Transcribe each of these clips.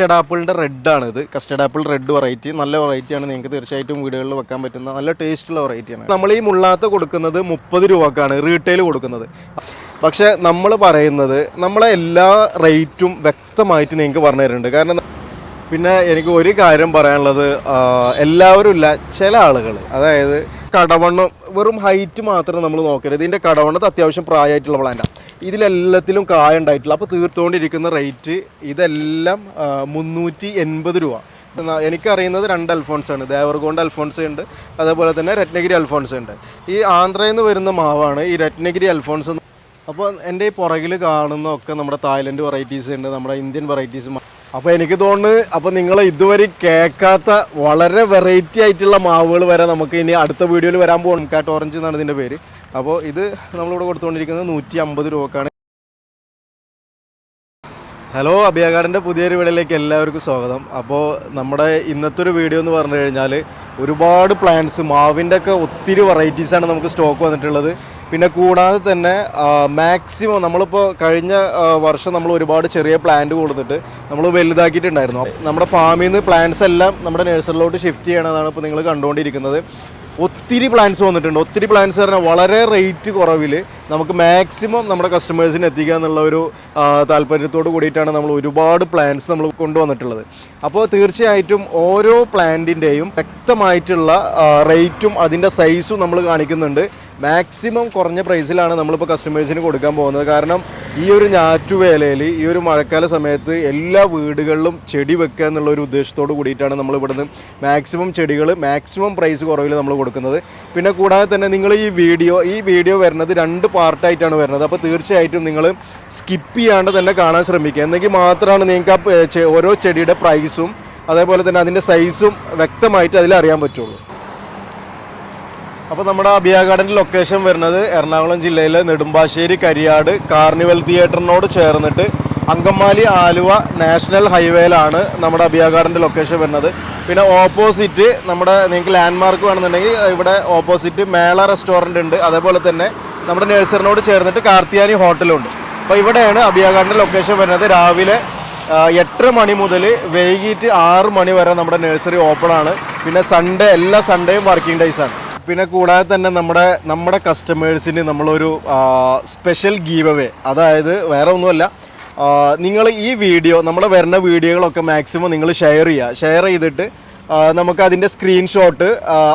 Custard ആപ്പിളിന്റെ റെഡാണ് ഇത്. കസ്റ്റഡ് ആപ്പിൾ റെഡ് വെറൈറ്റി നല്ല വെറൈറ്റിയാണ് നിങ്ങൾക്ക് തീർച്ചയായിട്ടും വീടുകളിൽ വെക്കാൻ പറ്റുന്ന നല്ല ടേസ്റ്റുള്ള വെറൈറ്റിയാണ് നമ്മൾ ഈ മുള്ളാത്ത കൊടുക്കുന്നത് മുപ്പത് രൂപക്കാണ് റീറ്റെയിൽ കൊടുക്കുന്നത്. പക്ഷേ നമ്മൾ പറയുന്നത് നമ്മളെ എല്ലാ റേറ്റും വ്യക്തമായിട്ട് നിങ്ങൾക്ക് പറഞ്ഞു തരുന്നുണ്ട് കാരണം പിന്നെ എനിക്ക് ഒരു കാര്യം പറയാനുള്ളത് എല്ലാവരും ഇല്ല ചില ആളുകൾ. അതായത് കടവണ്ണം വെറും ഹൈറ്റ് മാത്രം നമ്മൾ നോക്കരുത്. ഇതിന്റെ കടവണ്ണത്ത് അത്യാവശ്യം പ്രായമായിട്ടുള്ള പ്ലാന്റാണ് ഇതിലെല്ലാത്തിലും കായ ഉണ്ടായിട്ടില്ല. അപ്പോൾ തീർത്തുകൊണ്ടിരിക്കുന്ന റേറ്റ് ഇതെല്ലാം മുന്നൂറ്റി എൺപത് രൂപ. എനിക്കറിയുന്നത് രണ്ട് അൽഫോൺസ് ആണ്. ദേവർഗോണ്ട് അൽഫോൺസ് ഉണ്ട്. അതേപോലെ തന്നെ രത്നഗിരി അൽഫോൺസ് ഉണ്ട്. ഈ ആന്ധ്രയിൽ നിന്ന് വരുന്ന മാവാണ് ഈ രത്നഗിരി അൽഫോൺസ് അപ്പോൾ എന്റെ ഈ പുറകിൽ കാണുന്ന ഒക്കെ നമ്മുടെ തായ്ലൻഡ് വെറൈറ്റീസ് ഉണ്ട് നമ്മുടെ ഇന്ത്യൻ വെറൈറ്റീസ് അപ്പോൾ എനിക്ക് തോന്നുന്നു അപ്പോൾ നിങ്ങൾ ഇതുവരെ കേൾക്കാത്ത വളരെ വെറൈറ്റി ആയിട്ടുള്ള മാവുകൾ വരെ നമുക്ക് ഇനി അടുത്ത വീഡിയോയിൽ വരാൻ പോകും കാറ്റ് ഓറഞ്ച് എന്നാണ് ഇതിന്റെ പേര്. അപ്പോൾ ഇത് നമ്മളിവിടെ കൊടുത്തുകൊണ്ടിരിക്കുന്നത് നൂറ്റി അമ്പത് രൂപക്കാണ്. ഹലോ അഭിയാകാടിന്റെ പുതിയൊരു വീഡിയോയിലേക്ക് എല്ലാവർക്കും സ്വാഗതം. അപ്പോൾ നമ്മുടെ ഇന്നത്തെ ഒരു വീഡിയോ എന്ന് പറഞ്ഞു കഴിഞ്ഞാൽ ഒരുപാട് പ്ലാന്റ്സ് മാവിന്റെ ഒക്കെ ഒത്തിരി വെറൈറ്റീസാണ് നമുക്ക് സ്റ്റോക്ക് വന്നിട്ടുള്ളത്. പിന്നെ കൂടാതെ തന്നെ മാക്സിമം നമ്മളിപ്പോൾ കഴിഞ്ഞ വർഷം നമ്മൾ ഒരുപാട് ചെറിയ പ്ലാന്റ് കൊടുത്തിട്ട് നമ്മൾ വലുതാക്കിയിട്ടുണ്ടായിരുന്നു. നമ്മുടെ ഫാമിൽ നിന്ന് പ്ലാന്റ്സ് എല്ലാം നമ്മുടെ നഴ്സറിലോട്ട് ഷിഫ്റ്റ് ചെയ്യണമെന്നാണ് ഇപ്പോൾ നിങ്ങൾ കണ്ടുകൊണ്ടിരിക്കുന്നത്. ഒത്തിരി പ്ലാന്റ്സ് വന്നിട്ടുണ്ട്. ഒത്തിരി പ്ലാന്റ്സ് പറഞ്ഞാൽ വളരെ റേറ്റ് കുറവിൽ നമുക്ക് മാക്സിമം നമ്മുടെ കസ്റ്റമേഴ്സിന് എത്തിക്കുക എന്നുള്ള ഒരു താല്പര്യത്തോട് കൂടിയിട്ടാണ് നമ്മൾ ഒരുപാട് പ്ലാന്റ്സ് നമ്മൾ കൊണ്ടുവന്നിട്ടുള്ളത്. അപ്പോൾ തീർച്ചയായിട്ടും ഓരോ പ്ലാന്റിന്റെയും വ്യക്തമായിട്ടുള്ള റേറ്റും അതിന്റെ സൈസും നമ്മൾ കാണിക്കുന്നുണ്ട്. മാക്സിമം കുറഞ്ഞ പ്രൈസിലാണ് നമ്മളിപ്പോൾ കസ്റ്റമേഴ്സിന് കൊടുക്കാൻ പോകുന്നത്. കാരണം ഈ ഒരു ഞാറ്റുവേലയിൽ ഈ ഒരു മഴക്കാല സമയത്ത് എല്ലാ വീടുകളിലും ചെടി വെക്കുക എന്നുള്ള ഒരു ഉദ്ദേശത്തോട് കൂടിയിട്ടാണ് നമ്മൾ ഇവിടുന്ന് മാക്സിമം ചെടികൾ മാക്സിമം പ്രൈസ് കുറവിൽ നമ്മൾ കൊടുക്കുന്നത്. പിന്നെ കൂടാതെ തന്നെ നിങ്ങൾ ഈ വീഡിയോ ഈ വീഡിയോ വരുന്നത് രണ്ട് പാർട്ടായിട്ടാണ് വരുന്നത്. അപ്പോൾ തീർച്ചയായിട്ടും നിങ്ങൾ സ്കിപ്പ് ചെയ്യാണ്ട് തന്നെ കാണാൻ ശ്രമിക്കുക. എന്നെങ്കിൽ മാത്രമാണ് നിങ്ങൾക്ക് ആ ഓരോ ചെടിയുടെ പ്രൈസും അതേപോലെ തന്നെ അതിന്റെ സൈസും വ്യക്തമായിട്ട് അതിൽ അറിയാൻ പറ്റുള്ളൂ. അപ്പോൾ നമ്മുടെ അബിയ ലൊക്കേഷൻ വരുന്നത് എറണാകുളം ജില്ലയിലെ നെടുമ്പാശ്ശേരി കരിയാട് കാർണിവൽ തിയേറ്ററിനോട് ചേർന്നിട്ട് അങ്കമാലി ആലുവ നാഷണൽ ഹൈവേയിലാണ് നമ്മുടെ അബിയ ഗാർഡന്റെ ലൊക്കേഷൻ വരുന്നത്. പിന്നെ ഓപ്പോസിറ്റ് നമ്മുടെ നിങ്ങൾക്ക് ലാൻഡ് മാർക്ക് വേണമെന്നുണ്ടെങ്കിൽ ഇവിടെ ഓപ്പോസിറ്റ് മേള റെസ്റ്റോറന്റ് ഉണ്ട്. അതേപോലെ തന്നെ നമ്മുടെ നേഴ്സറിനോട് ചേർന്നിട്ട് കാർത്തിയാനി ഹോട്ടലുണ്ട് അപ്പോൾ ഇവിടെയാണ് അബിയ ഗാർഡന്റെ ലൊക്കേഷൻ വരുന്നത്. രാവിലെ ആ, എട്ടര മണി മുതൽ വൈകിട്ട് ആറ് മണി വരെ നമ്മുടെ നഴ്സറി ഓപ്പൺ ആണ്. പിന്നെ സൺഡേ എല്ലാ സൺഡേയും വർക്കിംഗ് ഡേയ്സ് ആണ്. പിന്നെ കൂടാതെ തന്നെ നമ്മുടെ നമ്മുടെ കസ്റ്റമേഴ്സിന് നമ്മളൊരു സ്പെഷ്യൽ ഗീവ് അവേ അതായത് വേറെ ഒന്നുമല്ല. നിങ്ങൾ ഈ വീഡിയോ നമ്മൾ വരുന്ന വീഡിയോകളൊക്കെ മാക്സിമം നിങ്ങൾ ഷെയർ ചെയ്യുക. ഷെയർ ചെയ്തിട്ട് നമുക്ക് അതിന്റെ സ്ക്രീൻഷോട്ട്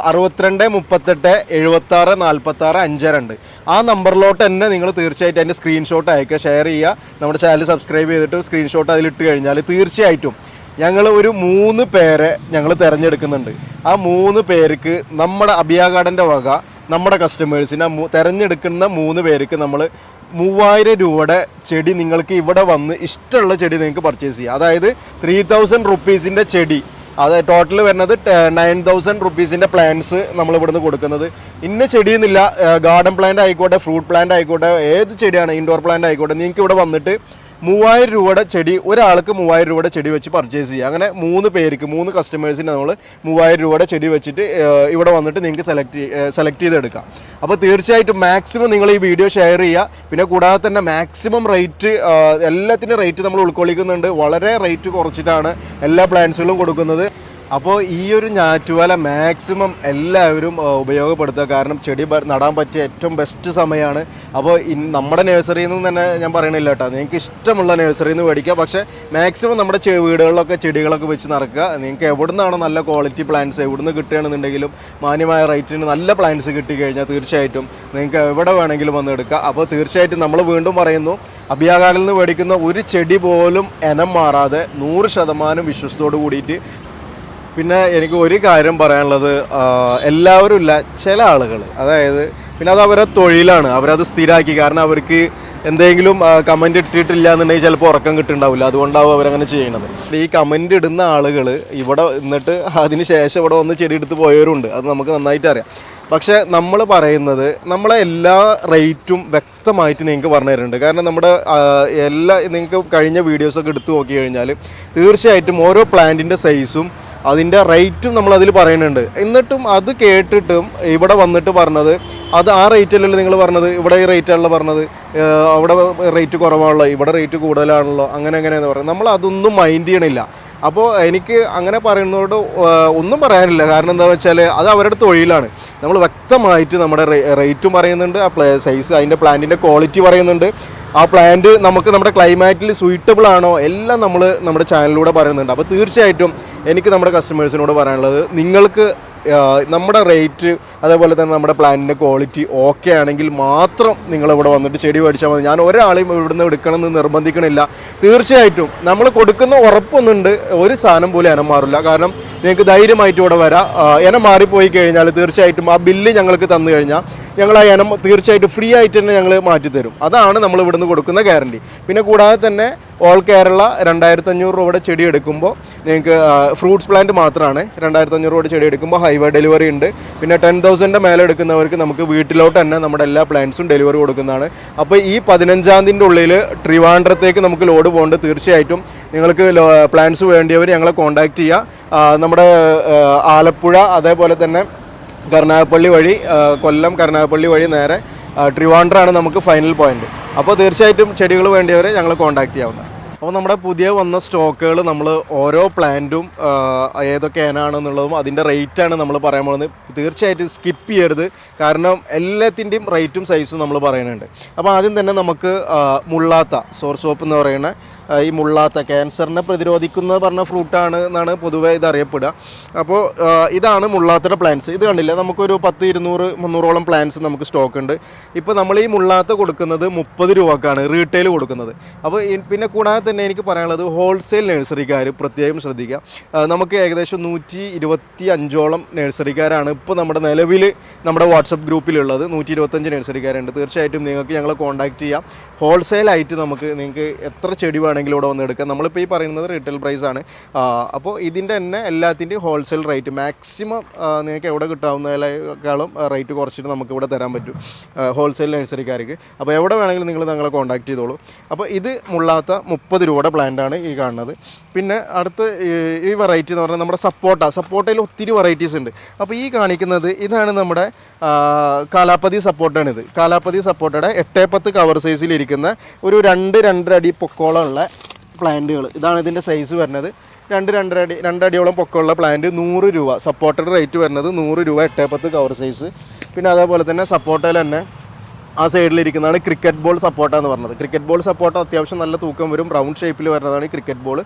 അറുപത്തിരണ്ട് മുപ്പത്തെട്ട് എഴുപത്തി ആറ് നാൽപ്പത്തി ആറ് അഞ്ച് രണ്ട് ആ നമ്പറിലോട്ട് തന്നെ നിങ്ങൾ തീർച്ചയായിട്ടും അതിന്റെ സ്ക്രീൻഷോട്ട് അയക്കുക ഷെയർ ചെയ്യുക. നമ്മുടെ ചാനൽ സബ്സ്ക്രൈബ് ചെയ്തിട്ട് സ്ക്രീൻഷോട്ട് അതിലിട്ട് കഴിഞ്ഞാൽ തീർച്ചയായിട്ടും ഞങ്ങൾ ഒരു മൂന്ന് പേരെ ഞങ്ങൾ തിരഞ്ഞെടുക്കുന്നുണ്ട്. ആ മൂന്ന് പേർക്ക് നമ്മുടെ അഭിയാഗാർഡന്റെ വക നമ്മുടെ കസ്റ്റമേഴ്സിന് തിരഞ്ഞെടുക്കുന്ന മൂന്ന് പേർക്ക് നമ്മൾ മൂവായിരം രൂപയുടെ ചെടി നിങ്ങൾക്ക് ഇവിടെ വന്ന് ഇഷ്ടമുള്ള ചെടി നിങ്ങൾക്ക് പർച്ചേസ് ചെയ്യാം. അതായത് ത്രീ തൗസൻഡ് റുപ്പീസിന്റെ ചെടി അത് ടോട്ടൽ വരുന്നത് നയൻ തൗസൻഡ് റുപ്പീസിന്റെ പ്ലാന്റ്സ് നമ്മൾ ഇവിടുന്ന് കൊടുക്കുന്നത്. ഇന്ന ചെടിയെന്നില്ല ഗാർഡൻ പ്ലാന്റ് ആയിക്കോട്ടെ ഫ്രൂട്ട് പ്ലാന്റ് ആയിക്കോട്ടെ ഏത് ചെടിയാണ് ഇൻഡോർ പ്ലാന്റ് ആയിക്കോട്ടെ നിങ്ങൾക്ക് ഇവിടെ വന്നിട്ട് മൂവായിരം രൂപയുടെ ചെടി ഒരാൾക്ക് മൂവായിരം രൂപയുടെ ചെടി വെച്ച് പർച്ചേസ് ചെയ്യുക. അങ്ങനെ മൂന്ന് പേർക്ക് മൂന്ന് കസ്റ്റമേഴ്സിന് നമ്മൾ മൂവായിരം രൂപയുടെ ചെടി വെച്ചിട്ട് ഇവിടെ വന്നിട്ട് നിങ്ങൾക്ക് സെലക്ട് സെലക്ട് ചെയ്തെടുക്കാം. അപ്പോൾ തീർച്ചയായിട്ടും മാക്സിമം നിങ്ങൾ ഈ വീഡിയോ ഷെയർ ചെയ്യുക. പിന്നെ കൂടാതെ തന്നെ മാക്സിമം റേറ്റ് എല്ലാത്തിന്റെ റേറ്റ് നമ്മൾ ഉൾക്കൊള്ളിക്കുന്നുണ്ട്. വളരെ റേറ്റ് കുറച്ചിട്ടാണ് എല്ലാ പ്ലാന്റ്സുകളും കൊടുക്കുന്നത്. അപ്പോൾ ഈ ഒരു ഞാറ്റുവേല മാക്സിമം എല്ലാവരും ഉപയോഗപ്പെടുത്തുക. കാരണം ചെടി നടാൻ പറ്റിയ ഏറ്റവും ബെസ്റ്റ് സമയമാണ് അപ്പോൾ നമ്മുടെ നഴ്സറിയിൽ നിന്ന് തന്നെ ഞാൻ പറയണില്ല കേട്ടോ. നിങ്ങൾക്ക് ഇഷ്ടമുള്ള നഴ്സറിയിൽ നിന്ന് മേടിക്കുക. പക്ഷേ മാക്സിമം നമ്മുടെ വീടുകളിലൊക്കെ ചെടികളൊക്കെ വെച്ച് നടക്കുക നിങ്ങൾക്ക് എവിടെ നിന്നാണ് നല്ല ക്വാളിറ്റി പ്ലാന്റ്സ് എവിടെ നിന്ന് കിട്ടുകയാണെന്നുണ്ടെങ്കിലും മാന്യമായ റേറ്റിന് നല്ല പ്ലാന്റ്സ് കിട്ടിക്കഴിഞ്ഞാൽ തീർച്ചയായിട്ടും നിങ്ങൾക്ക് എവിടെ വേണമെങ്കിലും വന്ന് എടുക്കുക അപ്പോൾ തീർച്ചയായിട്ടും നമ്മൾ വീണ്ടും പറയുന്നു അഭിയാകാലിൽ നിന്ന് മേടിക്കുന്ന ഒരു ചെടി പോലും എനം മാറാതെ നൂറ് ശതമാനം വിശ്വസത്തോട് കൂടിയിട്ട് പിന്നെ എനിക്ക് ഒരു കാര്യം പറയാനുള്ളത് എല്ലാവരും ഇല്ല ചില ആളുകൾ. അതായത് പിന്നെ അത് അവരെ തൊഴിലാണ് അവരത് സ്ഥിരമാക്കി കാരണം അവർക്ക് എന്തെങ്കിലും കമന്റ് ഇട്ടിട്ടില്ല എന്നുണ്ടെങ്കിൽ ചിലപ്പോൾ ഉറക്കം കിട്ടുന്നുണ്ടാവില്ല. അതുകൊണ്ടാവും അവരങ്ങനെ ചെയ്യണത് ഈ കമന്റ് ഇടുന്ന ആളുകൾ ഇവിടെ എന്നിട്ട് അതിന് ശേഷം ഇവിടെ വന്ന് ചെടി എടുത്ത് പോയവരുണ്ട്. അത് നമുക്ക് നന്നായിട്ട് അറിയാം. പക്ഷേ നമ്മൾ പറയുന്നത് നമ്മളെ എല്ലാ റേറ്റും വ്യക്തമായിട്ട് നിങ്ങൾക്ക് പറഞ്ഞു തരുന്നുണ്ട്. കാരണം നമ്മുടെ എല്ലാ നിങ്ങൾക്ക് കഴിഞ്ഞ വീഡിയോസൊക്കെ എടുത്തു നോക്കി കഴിഞ്ഞാൽ തീർച്ചയായിട്ടും ഓരോ പ്ലാന്റിന്റെ സൈസും അതിന്റെ റേറ്റും നമ്മൾ അതിൽ പറയുന്നുണ്ട്. എന്നിട്ടും അത് കേട്ടിട്ടും ഇവിടെ വന്നിട്ട് പറഞ്ഞത് അത് ആ റേറ്റ് അല്ലല്ലോ നിങ്ങൾ പറഞ്ഞത് ഇവിടെ ഈ റേറ്റ് ആണല്ലോ പറഞ്ഞത് അവിടെ റേറ്റ് കുറവാണല്ലോ ഇവിടെ റേറ്റ് കൂടുതലാണല്ലോ അങ്ങനെ അങ്ങനെയെന്ന് പറയുന്നത് നമ്മൾ അതൊന്നും മൈൻഡ് ചെയ്യണില്ല. അപ്പോൾ എനിക്ക് അങ്ങനെ പറയുന്നതോട് ഒന്നും പറയാനില്ല. കാരണം എന്താ വെച്ചാൽ അത് അവരുടെ തൊഴിലാണ്. നമ്മൾ വ്യക്തമായിട്ട് നമ്മുടെ റേറ്റും പറയുന്നുണ്ട് ആ പ്ലേ സൈസ് അതിന്റെ പ്ലാന്റിന്റെ ക്വാളിറ്റി പറയുന്നുണ്ട്. ആ പ്ലാന്റ് നമുക്ക് നമ്മുടെ ക്ലൈമാറ്റിൽ സൂയിറ്റബിൾ ആണോ എല്ലാം നമ്മൾ നമ്മുടെ ചാനലിലൂടെ പറയുന്നുണ്ട്. അപ്പോൾ തീർച്ചയായിട്ടും എനിക്ക് നമ്മുടെ കസ്റ്റമേഴ്സിനോട് പറയാനുള്ളത് നിങ്ങൾക്ക് നമ്മുടെ റേറ്റ് അതേപോലെ തന്നെ നമ്മുടെ പ്ലാന്റിന്റെ ക്വാളിറ്റി ഓക്കെ ആണെങ്കിൽ മാത്രം നിങ്ങൾ ഇവിടെ വന്നിട്ട് ചെടി മേടിച്ചാൽ മതി. ഞാൻ ഒരാളെയും ഇവിടുന്ന് എടുക്കണം എന്ന് നിർബന്ധിക്കണില്ല. തീർച്ചയായിട്ടും നമ്മൾ കൊടുക്കുന്ന ഉറപ്പൊന്നുണ്ട്. ഒരു സാധനം പോലും ഇനം മാറില്ല. കാരണം നിങ്ങൾക്ക് ധൈര്യമായിട്ട് ഇവിടെ വരാം. ഇനം മാറിപ്പോയി കഴിഞ്ഞാൽ തീർച്ചയായിട്ടും ആ ബില്ല് ഞങ്ങൾക്ക് തന്നു കഴിഞ്ഞാൽ ഞങ്ങൾ ആ ഇനം തീർച്ചയായിട്ടും ഫ്രീ ആയിട്ട് തന്നെ ഞങ്ങൾ മാറ്റിത്തരും. അതാണ് നമ്മൾ ഇവിടുന്ന് കൊടുക്കുന്ന ഗ്യാരണ്ടി പിന്നെ കൂടാതെ തന്നെ ഓൾ കേരള രണ്ടായിരത്തി അഞ്ഞൂറ് രൂപയുടെ ചെടി എടുക്കുമ്പോൾ നിങ്ങൾക്ക് ഫ്രൂട്ട്സ് പ്ലാന്റ് മാത്രമാണ് രണ്ടായിരത്തി അഞ്ഞൂറ് രൂപയുടെ ചെടി എടുക്കുമ്പോൾ ഹൈവേ ഡെലിവറി ഉണ്ട്. പിന്നെ ടെൻ തൗസൻഡ് മേലെ എടുക്കുന്നവർക്ക് നമുക്ക് വീട്ടിലോട്ട് തന്നെ നമ്മുടെ എല്ലാ പ്ലാന്റ്സും ഡെലിവറി കൊടുക്കുന്നതാണ്. അപ്പോൾ ഈ പതിനഞ്ചാം തീയതിന്റെ ഉള്ളിൽ ട്രിവാൻഡ്രത്തേക്ക് നമുക്ക് ലോഡ് പോകേണ്ടത് തീർച്ചയായിട്ടും നിങ്ങൾക്ക് പ്ലാന്റ്സ് വേണ്ടിയവർ ഞങ്ങളെ കോൺടാക്റ്റ് ചെയ്യുക. നമ്മുടെ ആലപ്പുഴ അതേപോലെ തന്നെ കരുനാഗപ്പള്ളി വഴി കൊല്ലം കരുനാഗപ്പള്ളി വഴി നേരെ ട്രിവാൻഡ്രാണ് നമുക്ക് ഫൈനൽ പോയിന്റ് അപ്പോൾ തീർച്ചയായിട്ടും ചെടികൾ വേണ്ടിയവരെ ഞങ്ങൾ കോൺടാക്ട് ചെയ്യാവുന്നതാണ്. അപ്പോൾ നമ്മുടെ പുതിയ വന്ന സ്റ്റോക്കുകൾ നമ്മൾ ഓരോ പ്ലാന്റും ഏതൊക്കെ ഏനാണെന്നുള്ളതും അതിന്റെ റേറ്റാണ് നമ്മൾ പറയാൻ പോകുന്നത്. തീർച്ചയായിട്ടും സ്കിപ്പ് ചെയ്യരുത്. കാരണം എല്ലാത്തിന്റെയും റേറ്റും സൈസും നമ്മൾ പറയുന്നുണ്ട്. അപ്പോൾ ആദ്യം തന്നെ നമുക്ക് മുള്ളാത്ത സോർ സോപ്പ് എന്ന് പറയുന്ന ഈ മുള്ളാത്ത ക്യാൻസറിനെ പ്രതിരോധിക്കുന്ന പറഞ്ഞ ഫ്രൂട്ടാണ് എന്നാണ് പൊതുവേ ഇത് അറിയപ്പെടുക. അപ്പോൾ ഇതാണ് മുള്ളാത്തയുടെ പ്ലാന്റ്സ് ഇത് കണ്ടില്ല? നമുക്കൊരു പത്ത് ഇരുന്നൂറ് മുന്നൂറോളം പ്ലാന്റ്സ് നമുക്ക് സ്റ്റോക്ക് ഉണ്ട്. ഇപ്പോൾ നമ്മൾ ഈ മുള്ളാത്ത കൊടുക്കുന്നത് മുപ്പത് രൂപക്കാണ് റീറ്റെയിൽ കൊടുക്കുന്നത്. അപ്പോൾ പിന്നെ കൂടാതെ തന്നെ എനിക്ക് പറയാനുള്ളത് ഹോൾസെയിൽ നഴ്സറിക്കാർ പ്രത്യേകം ശ്രദ്ധിക്കുക. നമുക്ക് ഏകദേശം നൂറ്റി ഇരുപത്തി അഞ്ചോളം നഴ്സറിക്കാരാണ് ഇപ്പോൾ നമ്മുടെ നിലവിൽ നമ്മുടെ വാട്സപ്പ് ഗ്രൂപ്പിലുള്ളത്. നൂറ്റി ഇരുപത്തഞ്ച് നഴ്സറിക്കാരുണ്ട് തീർച്ചയായിട്ടും നിങ്ങൾക്ക് ഞങ്ങളെ കോൺടാക്ട് ചെയ്യാം. ഹോൾസെയിൽ ആയിട്ട് നമുക്ക് നിങ്ങൾക്ക് എത്ര ചെടി വേണമെങ്കിലും ഇവിടെ വന്ന് എടുക്കാം. നമ്മളിപ്പോൾ ഈ പറയുന്നത് റീറ്റെയിൽ പ്രൈസ് ആണ്. അപ്പോൾ ഇതിന്റെ തന്നെ എല്ലാത്തിന്റെയും ഹോൾസെയിൽ റേറ്റ് മാക്സിമം നിങ്ങൾക്ക് എവിടെ കിട്ടാവുന്നതിനേക്കാളും റേറ്റ് കുറച്ചിട്ട് നമുക്ക് ഇവിടെ തരാൻ പറ്റും ഹോൾസെയിൽ നഴ്സറിക്കാർക്ക്. അപ്പോൾ എവിടെ വേണമെങ്കിലും നിങ്ങൾ ഞങ്ങളെ കോൺടാക്ട് ചെയ്തോളൂ. അപ്പോൾ ഇത് മുള്ളാത്ത മുപ്പത് രൂപയുടെ പ്ലാന്റാണ് ഈ കാണുന്നത്. പിന്നെ അടുത്ത് ഈ- വെറൈറ്റി എന്ന് പറഞ്ഞാൽ നമ്മുടെ സപ്പോട്ട. സപ്പോർട്ടയിൽ ഒത്തിരി വെറൈറ്റീസ് ഉണ്ട്. അപ്പോൾ ഈ കാണിക്കുന്നത് ഇതാണ് നമ്മുടെ കാലാപ്പതി സപ്പോർട്ടാണിത്. കാലാപ്പതി സപ്പോർട്ടയുടെ എട്ടേ പത്ത് കവർ സൈസിൽ ഇരിക്കുന്ന ഒരു രണ്ട് രണ്ടര അടി പൊക്കോളമുള്ള പ്ലാന്റുകൾ ഇതാണ് ഇതിന്റെ സൈസ് വരുന്നത്. രണ്ട് രണ്ടര അടി രണ്ടടിയോളം പൊക്കമുള്ള പ്ലാന്റ് നൂറ് രൂപ. സപ്പോർട്ടഡ് റേറ്റ് വരുന്നത് നൂറ് രൂപ എട്ടേ പത്ത് കവർ സൈസ് പിന്നെ അതേപോലെ തന്നെ സപ്പോർട്ടയിൽ തന്നെ ആ സൈഡിലിരിക്കുന്നതാണ് ക്രിക്കറ്റ് ബോൾ സപ്പോർട്ട എന്ന് പറഞ്ഞത്. ക്രിക്കറ്റ് ബോൾ സപ്പോർട്ട് അത്യാവശ്യം നല്ല തൂക്കം വരും. റൗണ്ട് ഷേപ്പിൽ വരുന്നതാണ് ക്രിക്കറ്റ് ബോൾ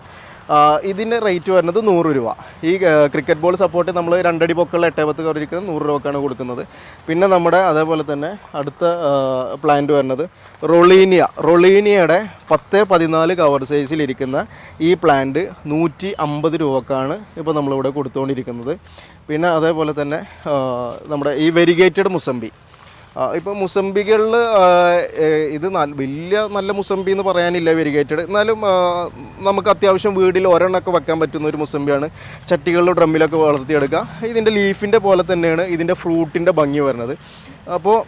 ഇതിന്റെ റേറ്റ് വരുന്നത് നൂറ് രൂപ. ഈ ക്രിക്കറ്റ് ബോൾ സപ്പോർട്ട് നമ്മൾ രണ്ടടി പൊക്കുള്ള എട്ടേ പത്ത് കവറിരിക്കുന്നത് നൂറ് രൂപക്കാണ് കൊടുക്കുന്നത്. പിന്നെ നമ്മുടെ അതേപോലെ തന്നെ അടുത്ത പ്ലാന്റ് വരുന്നത് റൊളീനിയ. റൊളീനിയയുടെ പത്ത് പതിനാല് കവർ സൈസിലിരിക്കുന്ന ഈ പ്ലാന്റ് നൂറ്റി അമ്പത് രൂപക്കാണ് ഇപ്പോൾ നമ്മളിവിടെ കൊടുത്തുകൊണ്ടിരിക്കുന്നത് പിന്നെ അതേപോലെ തന്നെ നമ്മുടെ ഈ വെരിഗേറ്റഡ് മുസമ്പി. ഇപ്പോൾ മുസംബികളിൽ ഇത് വലിയ നല്ല മുസംബി എന്ന് പറയാനില്ല വെരിഗേറ്റഡ്. എന്നാലും നമുക്ക് അത്യാവശ്യം വീട്ടിൽ ഒരെണ്ണമൊക്കെ വെക്കാൻ പറ്റുന്ന ഒരു മുസംബിയാണ്. ചട്ടികളിലും ഡ്രമ്മിലൊക്കെ വളർത്തിയെടുക്കുക. ഇതിന്റെ ലീഫിന്റെ പോലെ തന്നെയാണ് ഇതിന്റെ ഫ്രൂട്ടിന്റെ ഭംഗി വരുന്നത്. അപ്പോൾ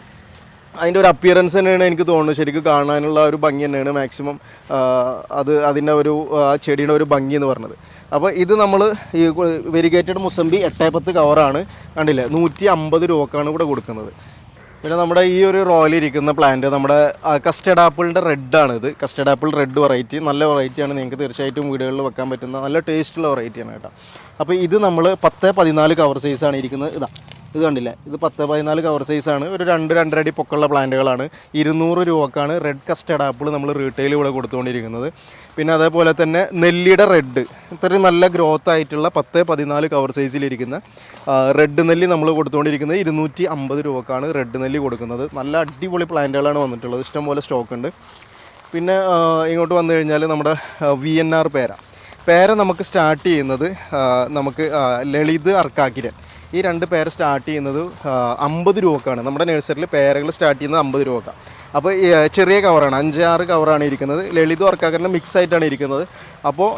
അതിന്റെ ഒരു അപ്പിയറൻസ് തന്നെയാണ് എനിക്ക് തോന്നുന്നത്. ശരിക്കും കാണാനുള്ള ഒരു ഭംഗി തന്നെയാണ് മാക്സിമം അത് അതിന്റെ ഒരു ആ ചെടിയുടെ ഒരു ഭംഗി എന്ന് പറഞ്ഞത്. അപ്പോൾ ഇത് നമ്മൾ ഈ വെരിഗേറ്റഡ് മുസംബി എട്ടേ പത്ത് കവറാണ് കണ്ടില്ലേ? നൂറ്റി അമ്പത് രൂപക്കാണ് ഇവിടെ കൊടുക്കുന്നത്. പിന്നെ നമ്മുടെ ഈ ഒരു റോയിലിരിക്കുന്ന പ്ലാന്റ് നമ്മുടെ കസ്റ്റഡ് ആപ്പിളിന്റെ ആണ് ഇത് കസ്റ്റഡ് ആപ്പിൾ റെഡ് വെറൈറ്റി നല്ല വെറൈറ്റിയാണ് നിങ്ങൾക്ക് തീർച്ചയായിട്ടും വീടുകളിൽ വെക്കാൻ പറ്റുന്ന നല്ല ടേസ്റ്റുള്ള വെറൈറ്റിയാണ് കേട്ടോ. അപ്പോൾ ഇത് നമ്മൾ പത്ത് പതിനാല് കവർ സൈസാണ് ഇരിക്കുന്നത്. ഇതാ. ഇത് കണ്ടില്ല? ഇത് പത്ത് പതിനാല് കവർ സൈസാണ് ഒരു രണ്ട് രണ്ടര അടി പൊക്കമുള്ള പ്ലാന്റുകളാണ്. ഇരുന്നൂറ് രൂപക്കാണ് റെഡ് കസ്റ്റഡ് ആപ്പിൾ നമ്മൾ റീറ്റെയിൽ ഇവിടെ കൊടുത്തുകൊണ്ടിരിക്കുന്നത്. പിന്നെ അതേപോലെ തന്നെ നെല്ലിയുടെ റെഡ് ഇത്രയും നല്ല ഗ്രോത്ത് ആയിട്ടുള്ള പത്ത് പതിനാല് കവർ സൈസിലിരിക്കുന്ന റെഡ് നെല്ലി നമ്മൾ കൊടുത്തുകൊണ്ടിരിക്കുന്നത് ഇരുന്നൂറ്റി അമ്പത് രൂപക്കാണ് റെഡ് നെല്ലി കൊടുക്കുന്നത്. നല്ല അടിപൊളി പ്ലാന്റുകളാണ് വന്നിട്ടുള്ളത്. ഇഷ്ടംപോലെ സ്റ്റോക്ക് ഉണ്ട്. പിന്നെ ഇങ്ങോട്ട് വന്നു കഴിഞ്ഞാൽ നമ്മുടെ വി എൻ ആർ പേര. പേര നമുക്ക് സ്റ്റാർട്ട് ചെയ്യുന്നത് നമുക്ക് ലളിത് അർക്കാക്കിരൻ. ഈ രണ്ട് പേര് സ്റ്റാർട്ട് ചെയ്യുന്നത് അമ്പത് രൂപക്കാണ്. നമ്മുടെ നഴ്സറിയിൽ പേരകൾ സ്റ്റാർട്ട് ചെയ്യുന്നത് അമ്പത് രൂപക്കാണ് അപ്പോൾ ചെറിയ കവറാണ് അഞ്ച് ആറ് കവറാണ് ഇരിക്കുന്നത്. ലളിത് വർക്കാക്കറിന്റെ മിക്സ് ആയിട്ടാണ് ഇരിക്കുന്നത്. അപ്പോൾ